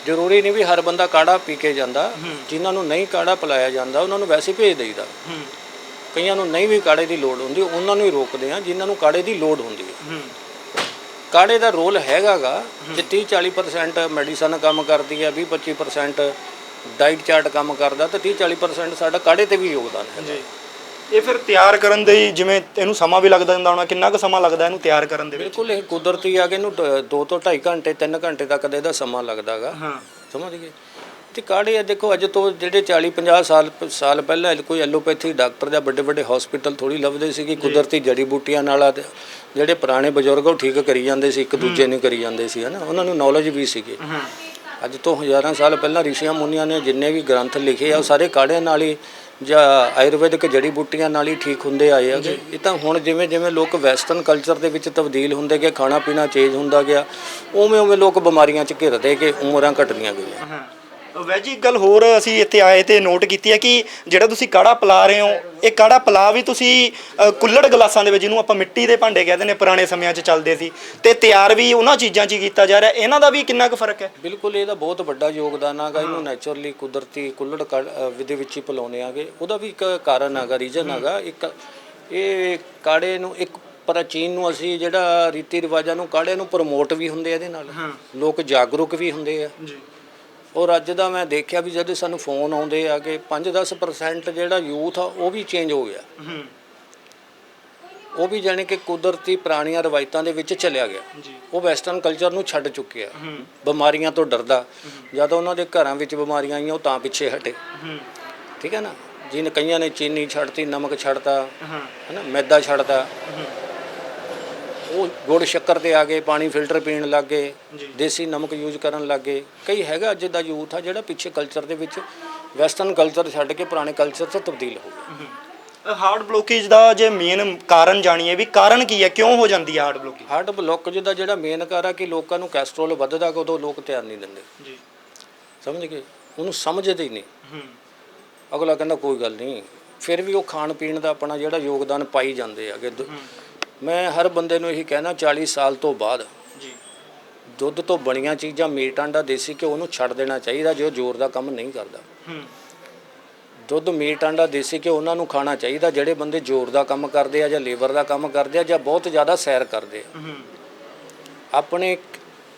S4: ਜ਼ਰੂਰੀ ਨਹੀਂ ਵੀ ਹਰ ਬੰਦਾ ਕਾੜਾ ਪੀ ਕੇ ਜਾਂਦਾ ਜਿਨ੍ਹਾਂ ਨੂੰ ਨਹੀਂ ਕਾੜਾ ਪਿਲਾਇਆ ਜਾਂਦਾ ਉਹਨਾਂ ਨੂੰ ਵੈਸੇ ਭੇਜ ਦੇਈਦਾ। ਕਈਆਂ ਨੂੰ ਨਹੀਂ ਵੀ ਕਾੜੇ ਦੀ ਲੋੜ ਹੁੰਦੀ ਉਹਨਾਂ ਨੂੰ ਹੀ ਰੋਕਦੇ ਆ ਜਿਨ੍ਹਾਂ ਨੂੰ ਕਾੜੇ ਦੀ ਲੋੜ ਹੁੰਦੀ ਹੈ। ਕਾੜੇ ਦਾ ਰੋਲ ਹੈਗਾਗਾ ਜੇ 30 40% ਮੈਡੀਸਨ ਕੰਮ ਕਰਦੀ ਹੈ 20 25% ਡਾਈਟ ਚਾਰਟ ਕੰਮ ਕਰਦਾ ਤਾਂ 30 40% ਸਾਡਾ ਕਾੜੇ ਤੇ ਵੀ ਯੋਗਦਾਨ ਹੈ
S2: ਜੀ। ਇਹ ਫਿਰ ਤਿਆਰ ਕਰਨ ਦੇ ਜਿਵੇਂ ਇਹਨੂੰ ਸਮਾਂ ਵੀ ਲੱਗਦਾ ਹੁੰਦਾ ਹੋਣਾ ਕਿੰਨਾ ਕੁ ਸਮਾਂ ਲੱਗਦਾ ਇਹਨੂੰ ਤਿਆਰ ਕਰਨ ਦੇ ਵਿੱਚ?
S4: ਬਿਲਕੁਲ ਇਹ ਕੁਦਰਤੀ ਆ ਕਿ ਇਹਨੂੰ 2 ਤੋਂ 2.5 ਘੰਟੇ 3 ਘੰਟੇ ਤੱਕ ਦਾ ਇਹਦਾ ਸਮਾਂ ਲੱਗਦਾਗਾ।
S2: ਹਾਂ।
S4: ਸਮਝ ਗਏ? ਤੇ ਕਾੜੇ ਆ ਦੇਖੋ ਅੱਜ ਤੋਂ ਜਿਹੜੇ 40 50 ਸਾਲ ਸਾਲ ਪਹਿਲਾਂ ਕੋਈ ਐਲੋਪੈਥੀ ਡਾਕਟਰ ਜਾਂ ਵੱਡੇ ਵੱਡੇ ਹਸਪੀਟਲ ਥੋੜੀ ਲੱਭਦੇ ਸੀ ਕਿ ਕੁਦਰਤੀ ਜੜੀ ਬੂਟੀਆਂ ਨਾਲ ਆ ਜਿਹੜੇ ਪੁਰਾਣੇ ਬਜ਼ੁਰਗ ਉਹ ਠੀਕ ਕਰੀ ਜਾਂਦੇ ਸੀ ਇੱਕ ਦੂਜੇ ਨੂੰ ਕਰੀ ਜਾਂਦੇ ਸੀ ਹਨਾ? ਉਹਨਾਂ ਨੂੰ ਨੌਲੇਜ ਵੀ ਸੀਗੀ। ਅੱਜ ਤੋਂ ਹਜ਼ਾਰਾਂ ਸਾਲ ਪਹਿਲਾਂ ਰਿਸ਼ੀਆਂ ਮੁਨੀਆਂ ਨੇ ਜਿੰਨੇ ਵੀ ਗ੍ਰੰਥ ਲਿਖੇ ਆ ਉਹ ਸਾਰੇ ਕਾੜਿਆਂ ਨਾਲ ਹੀ ਜਾਂ ਆਯੁਰਵੈਦਿਕ ਜੜੀ ਬੂਟੀਆਂ ਨਾਲ ਹੀ ਠੀਕ ਹੁੰਦੇ ਆਏ ਆ ਇਹ ਤਾਂ ਹੁਣ ਜਿਵੇਂ ਜਿਵੇਂ ਲੋਕ ਵੈਸਟਰਨ ਕਲਚਰ ਦੇ ਵਿੱਚ ਤਬਦੀਲ ਹੁੰਦੇ ਗਏ ਖਾਣਾ ਪੀਣਾ ਚੇਂਜ ਹੁੰਦਾ ਗਿਆ ਉਵੇਂ ਉਵੇਂ ਲੋਕ ਬਿਮਾਰੀਆਂ 'ਚ ਘਿਰਦੇ ਗਏ ਉਮਰਾਂ ਘਟਦੀਆਂ ਗਈਆਂ।
S2: ਵੈਜੀ ਇੱਕ ਗੱਲ ਹੋਰ ਅਸੀਂ ਇੱਥੇ ਆਏ ਤੇ ਨੋਟ ਕੀਤੀ ਹੈ ਕਿ ਜਿਹੜਾ ਤੁਸੀਂ ਕਾੜਾ ਪਿਲਾ ਰਹੇ ਹੋ ਇਹ ਕਾੜਾ ਪਿਲਾ ਵੀ ਤੁਸੀਂ ਅ, ਕੁੱਲੜ ਗਲਾਸਾਂ ਦੇ ਵਿੱਚ ਜਿਹਨੂੰ ਆਪਾਂ ਮਿੱਟੀ ਦੇ ਭਾਂਡੇ ਕਹਿੰਦੇ ਨੇ ਪੁਰਾਣੇ ਸਮਿਆਂ 'ਚ ਚੱਲਦੇ ਸੀ ਤੇ ਤਿਆਰ ਵੀ ਉਹਨਾਂ ਚੀਜ਼ਾਂ 'ਚ ਹੀ ਕੀਤਾ ਜਾ ਰਿਹਾ ਇਹਨਾਂ ਦਾ ਵੀ ਕਿੰਨਾ ਕੁ ਫ਼ਰਕ ਹੈ?
S4: ਬਿਲਕੁਲ ਇਹਦਾ ਬਹੁਤ ਵੱਡਾ ਯੋਗਦਾਨ ਹੈਗਾ ਇਹਨੂੰ ਨੈਚੁਰਲੀ ਕੁਦਰਤੀ ਕੁੱਲੜ ਕੜ- ਅ, ਵਿਧੀ ਵਿੱਚ ਹੀ ਪਿਲਾਉਂਦੇ ਆਗੇ। ਉਹਦਾ ਵੀ ਇੱਕ ਕਾਰਨ ਹੈਗਾ ਰੀਜਨ ਹੈਗਾ ਇੱਕ ਇਹ ਕਾੜੇ ਨੂੰ ਇੱਕ ਪ੍ਰਾਚੀਨ ਨੂੰ ਅਸੀਂ ਜਿਹੜਾ ਰੀਤੀ ਰਿਵਾਜਾਂ ਨੂੰ ਕਾੜੇ ਨੂੰ ਪ੍ਰਮੋਟ ਵੀ ਹੁੰਦੇ ਆ ਇਹਦੇ ਨਾਲ। ਲੋਕ ਜਾਗਰੂਕ ਵੀ ਹੁੰਦੇ ਆ।
S2: ਜੀ।
S4: ਔਰ ਅੱਜ ਦਾ ਮੈਂ ਦੇਖਿਆ ਵੀ ਜਦੋਂ ਸਾਨੂੰ ਫੋਨ ਆਉਂਦੇ ਆ ਕਿ 5-10% ਜਿਹੜਾ ਯੂਥ ਆ ਉਹ ਵੀ ਚੇਂਜ ਹੋ ਗਿਆ। ਉਹ ਵੀ ਜਾਣੀ ਕਿ ਕੁਦਰਤੀ ਪੁਰਾਣੀਆਂ ਰਵਾਇਤਾਂ ਦੇ ਵਿੱਚ ਚਲਿਆ ਗਿਆ। ਉਹ ਵੈਸਟਰਨ ਕਲਚਰ ਨੂੰ ਛੱਡ ਚੁੱਕਿਆ ਬਿਮਾਰੀਆਂ ਤੋਂ ਡਰਦਾ। ਜਦੋਂ ਉਹਨਾਂ ਦੇ ਘਰਾਂ ਵਿੱਚ ਬਿਮਾਰੀਆਂ ਆਈਆਂ ਉਹ ਤਾਂ ਪਿੱਛੇ ਹਟੇ। ਠੀਕ ਹੈ ਨਾ? ਜਿਨ ਕਈਆਂ ਨੇ ਚੀਨੀ ਛੱਡਤੀ ਨਮਕ ਛੱਡਤਾ।
S2: ਹਾਂ।
S4: ਹੈਨਾ? ਮੈਦਾ ਛੱਡਤਾ। ਉਹ ਗੁੜ ਸ਼ੱਕਰ ਤੇ ਆ ਗਏ ਪਾਣੀ ਫਿਲਟਰ ਪੀਣ ਲੱਗ ਗਏ ਦੇਸੀ ਨਮਕ ਯੂਜ਼ ਕਰਨ ਲੱਗ ਗਏ। ਕਈ ਹੈਗਾ ਅੱਜ ਦਾ ਯੂਥ ਆ ਜਿਹੜਾ ਪਿੱਛੇ ਕਲਚਰ ਦੇ ਵਿੱਚ ਵੈਸਟਰਨ ਕਲਚਰ ਛੱਡ ਕੇ ਪੁਰਾਣੇ ਕਲਚਰ 'ਚ ਤਬਦੀਲ ਹੋ ਗਿਆ।
S2: ਹਾਰਟ ਬਲੋਕੇਜ ਦਾ ਜੇ ਮੇਨ ਕਾਰਨ ਜਾਣੀਏ ਵੀ ਕਾਰਨ ਕੀ ਹੈ ਕਿਉਂ ਹੋ ਜਾਂਦੀ ਹੈ ਹਾਰਟ ਬਲੋਕੇਜ
S4: ਹਾਰਟ ਬਲੌਕੇਜ ਦਾ ਜਿਹੜਾ ਮੇਨ ਕਾਰਨ ਆ ਕਿ ਲੋਕਾਂ ਨੂੰ ਕੈਸਟਰੋਲ ਵੱਧਦਾ ਉਦੋਂ ਲੋਕ ਧਿਆਨ ਨਹੀਂ ਦਿੰਦੇ।
S2: ਜੀ।
S4: ਸਮਝ ਗਏ? ਉਹਨੂੰ ਸਮਝਦੇ ਹੀ ਨਹੀਂ।
S2: ਹੂੰ
S4: ਅਗਲਾ ਕਹਿੰਦਾ ਕੋਈ ਗੱਲ ਨਹੀਂ। ਫਿਰ ਵੀ ਉਹ ਖਾਣ ਪੀਣ ਦਾ ਆਪਣਾ ਜਿਹੜਾ ਯੋਗਦਾਨ ਪਾਈ ਜਾਂਦੇ ਦ- ਮੈਂ ਹਰ ਬੰਦੇ ਨੂੰ ਇਹੀ ਕਹਿਣਾ 40 ਸਾਲ ਤੋਂ ਬਾਅਦ ਦੁੱਧ ਤੋਂ ਬਣੀਆਂ ਚੀਜ਼ਾਂ ਮੀਟ ਆਂਡਾ ਦੇਸੀ ਘਿਓ ਉਹਨੂੰ ਛੱਡ ਦੇਣਾ ਚਾਹੀਦਾ ਜੇ ਉਹ ਜ਼ੋਰ ਦਾ ਕੰਮ ਨਹੀਂ ਕਰਦਾ।
S2: ਹੂੰ।
S4: ਦੁੱਧ ਮੀਟ ਆਂਡਾ ਦੇਸੀ ਘਿਓ ਉਹਨਾਂ ਨੂੰ ਖਾਣਾ ਚਾਹੀਦਾ ਜਿਹੜੇ ਬੰਦੇ ਜ਼ੋਰ ਦਾ ਕੰਮ ਕਰਦੇ ਆ ਜਾਂ ਲੇਬਰ ਦਾ ਕੰਮ ਕਰਦੇ ਆ ਜਾਂ ਬਹੁਤ ਜ਼ਿਆਦਾ ਸੈਰ ਕਰਦੇ ਆ।
S2: ਹੂੰ।
S4: ਆਪਣੇ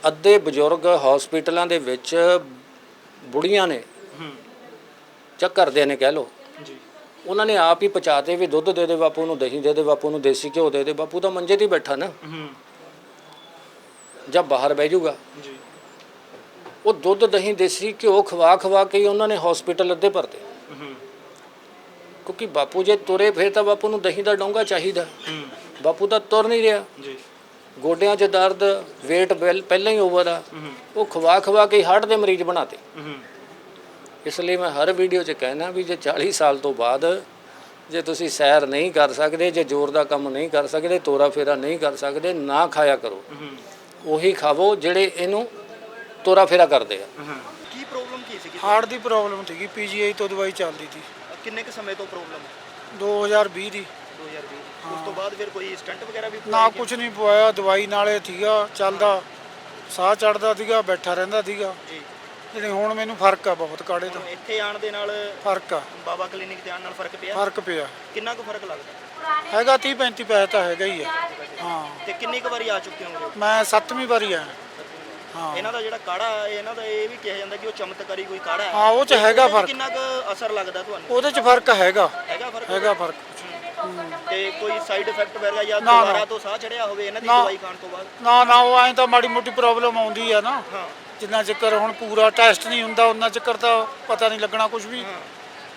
S4: ਅੱਧੇ ਬਜ਼ੁਰਗ ਹਸਪੀਟਲਾਂ ਦੇ ਵਿੱਚ ਬੁੜੀਆਂ ਨੇ
S2: ਹੂੰ।
S4: ਜਾਂ ਘਰਦਿਆਂ ਨੇ ਕਹਿ ਲਓ।
S2: ਜੀ।
S4: ਉਹਨਾਂ ਨੇ ਆਪ ਹੀ ਪਚਾਤੇ ਵੀ ਦੁੱਧ ਦੇ ਦੇ ਬਾਪੂ ਨੂੰ ਦਹੀਂ ਦੇ ਦੇ ਬਾਪੂ ਨੂੰ ਦੇਸੀ ਘਿਓ ਦੇ ਦੇ ਬਾਪੂ ਤਾਂ ਮੰਜੇ ਤੇ ਹੀ ਬੈਠਾ ਨਾ।
S2: ਹੂੰ।
S4: ਜਾਂ ਬਾਹਰ ਬਹਿ ਜਾਊਗਾ।
S2: ਜੀ।
S4: ਉਹ ਦੁੱਧ ਦਹੀਂ ਦੇਸੀ ਘਿਓ ਖਵਾ ਖਵਾ ਕੇ ਹੀ ਉਹਨਾਂ ਨੇ ਹਸਪੀਟਲ ਅੱਧੇ ਭਰਤੇ।
S2: ਹੂੰ।
S4: ਕਿਉਂਕਿ ਬਾਪੂ ਜੇ ਤੁਰੇ ਫਿਰ ਤਾਂ ਬਾਪੂ ਨੂੰ ਦਹੀਂ ਦਾ ਡੋਂਗਾ ਚਾਹੀਦਾ।
S2: ਹੂੰ।
S4: ਬਾਪੂ ਤਾਂ ਤੁਰ ਨਹੀਂ ਰਿਹਾ।
S2: ਜੀ।
S4: ਗੋਡਿਆਂ 'ਚ ਦਰਦ weight ਬੈਲ ਪਹਿਲਾਂ ਹੀ ਓਵਰ ਆ। ਉਹ ਖਵਾ ਖਵਾ ਕੇ ਹਾਰਟ ਦੇ ਮਰੀਜ਼ ਬਣਾਤੇ।
S2: ਹੂੰ।
S4: ਇਸ ਲਈ ਮੈਂ ਹਰ ਵੀਡੀਓ 'ਚ ਕਹਿਣਾ ਵੀ ਜੇ 40 ਸਾਲ ਤੋਂ ਬਾਅਦ ਜੇ ਤੁਸੀਂ ਸੈਰ ਨਹੀਂ ਕਰ ਸਕਦੇ ਜੇ ਜ਼ੋਰ ਦਾ ਕੰਮ ਨਹੀਂ ਕਰ ਸਕਦੇ ਤੋਰਾ ਫੇਰਾ ਨਹੀਂ ਕਰ ਸਕਦੇ ਨਾ ਖਾਇਆ ਕਰੋ। ਉਹੀ ਖਾਵੋ ਜਿਹੜੇ ਇਹਨੂੰ ਤੋਰਾ ਫੇਰਾ ਕਰਦੇ ਆ।
S2: ਕੀ ਪ੍ਰੋਬਲਮ ਕੀ ਸੀਗੀ?
S6: ਹਾਰਟ ਦੀ ਪ੍ਰੋਬਲਮ ਸੀਗੀ ਪੀਜੀਆਈ ਤੋਂ ਦਵਾਈ ਚੱਲਦੀ ਸੀ।
S2: ਕਿੰਨੇ ਕੁ ਸਮੇਂ ਤੋਂ ਪ੍ਰੋਬਲਮ
S6: 2020 ਦੀ
S2: 2020 ਉਸ ਤੋਂ ਬਾਅਦ ਫਿਰ ਕੋਈ ਸਟੰਟ ਵਗੈਰਾ ਵੀ
S6: ਨਾ ਕੁਝ ਨਹੀਂ ਪਵਾਇਆ ਦਵਾਈ ਨਾਲੇ ਸੀਗਾ ਚੱਲਦਾ। ਸਾਹ ਚੜਦਾ ਸੀਗਾ ਬੈਠਾ ਰਹਿੰਦਾ ਸੀਗਾ।
S2: ਜੀ।
S6: ਜਿਹੜੇ ਹੁਣ ਮੈਨੂੰ ਫ਼ਰਕ ਆ ਬਹੁਤ ਕਾੜੇ ਤੋਂ।
S2: ਇੱਥੇ ਆਉਣ ਦੇ ਨਾਲ
S6: ਫ਼ਰਕ ਆ।
S2: ਬਾਬਾ ਕਲੀਨਿਕ ਤੇ ਆਉਣ ਨਾਲ ਫ਼ਰਕ ਪਿਆ?
S6: ਫ਼ਰਕ ਪਿਆ।
S2: ਕਿੰਨਾ ਕੁ ਫ਼ਰਕ ਲੱਗਦਾ?
S6: ਹੈਗਾ 30 35 ਪੈਸੇ ਤਾਂ ਹੈਗਾ ਹੀ ਆ। ਹਾਂ।
S2: ਤੇ ਕਿੰਨੀ ਕੁ ਵਾਰੀ ਆ ਚੁੱਕੇ ਹੋਗੇ
S6: ਮੈਂ ਸੱਤਵੀਂ ਵਾਰੀ ਆਇਆ ਹਾਂ।
S2: ਇਹਨਾਂ ਦਾ ਜਿਹੜਾ ਕਾੜਾ ਹੈ ਇਹਨਾਂ ਦਾ ਇਹ ਵੀ ਕਿਹਾ ਜਾਂਦਾ ਕਿ ਉਹ ਚਮਤਕਾਰੀ ਕੋਈ ਕਾੜਾ ਹੈ।
S6: ਹਾਂ ਉਹ ਚ ਹੈਗਾ ਫ਼ਰਕ।
S2: ਕਿੰਨਾ ਕੁ ਅਸਰ ਲੱਗਦਾ ਤੁਹਾਨੂੰ?
S6: ਉਹਦੇ ਚ ਫ਼ਰਕ ਹੈਗਾ।
S2: ਹੈਗਾ ਫ਼ਰਕ?
S6: ਹੈਗਾ ਫ਼ਰਕ।
S2: ਤੇ ਕੋਈ ਸਾਈਡ ਇਫੈਕਟ ਵਗੈਰਾ ਜਾਂ
S6: ਨਾ, ਨਾ।
S2: ਦੁਬਾਰਾ ਤੋਂ ਸਾਹ ਚੜਿਆ ਹੋਵੇ ਇਹਨਾਂ ਦੀ
S6: ਨਾ।
S2: ਦਵਾਈ ਖਾਣ ਤੋਂ ਬਾਅਦ?
S6: ਨਾ ਨਾ ਉਹ ਐਂ ਤਾਂ ਮਾੜੀ ਮੋਟੀ ਪ੍ਰੋਬਲਮ ਆਉਂਦੀ ਆ ਨਾ।
S2: ਹਾਂ।
S6: ਜਿੰਨਾ ਚੱਕਰ ਹੁਣ ਪੂਰਾ ਟੈਸਟ ਨਹੀਂ ਹੁੰਦਾ ਉਹਨਾਂ ਚੱਕਰ ਤਾਂ ਪਤਾ ਨਹੀਂ ਲੱਗਣਾ ਕੁਝ ਵੀ।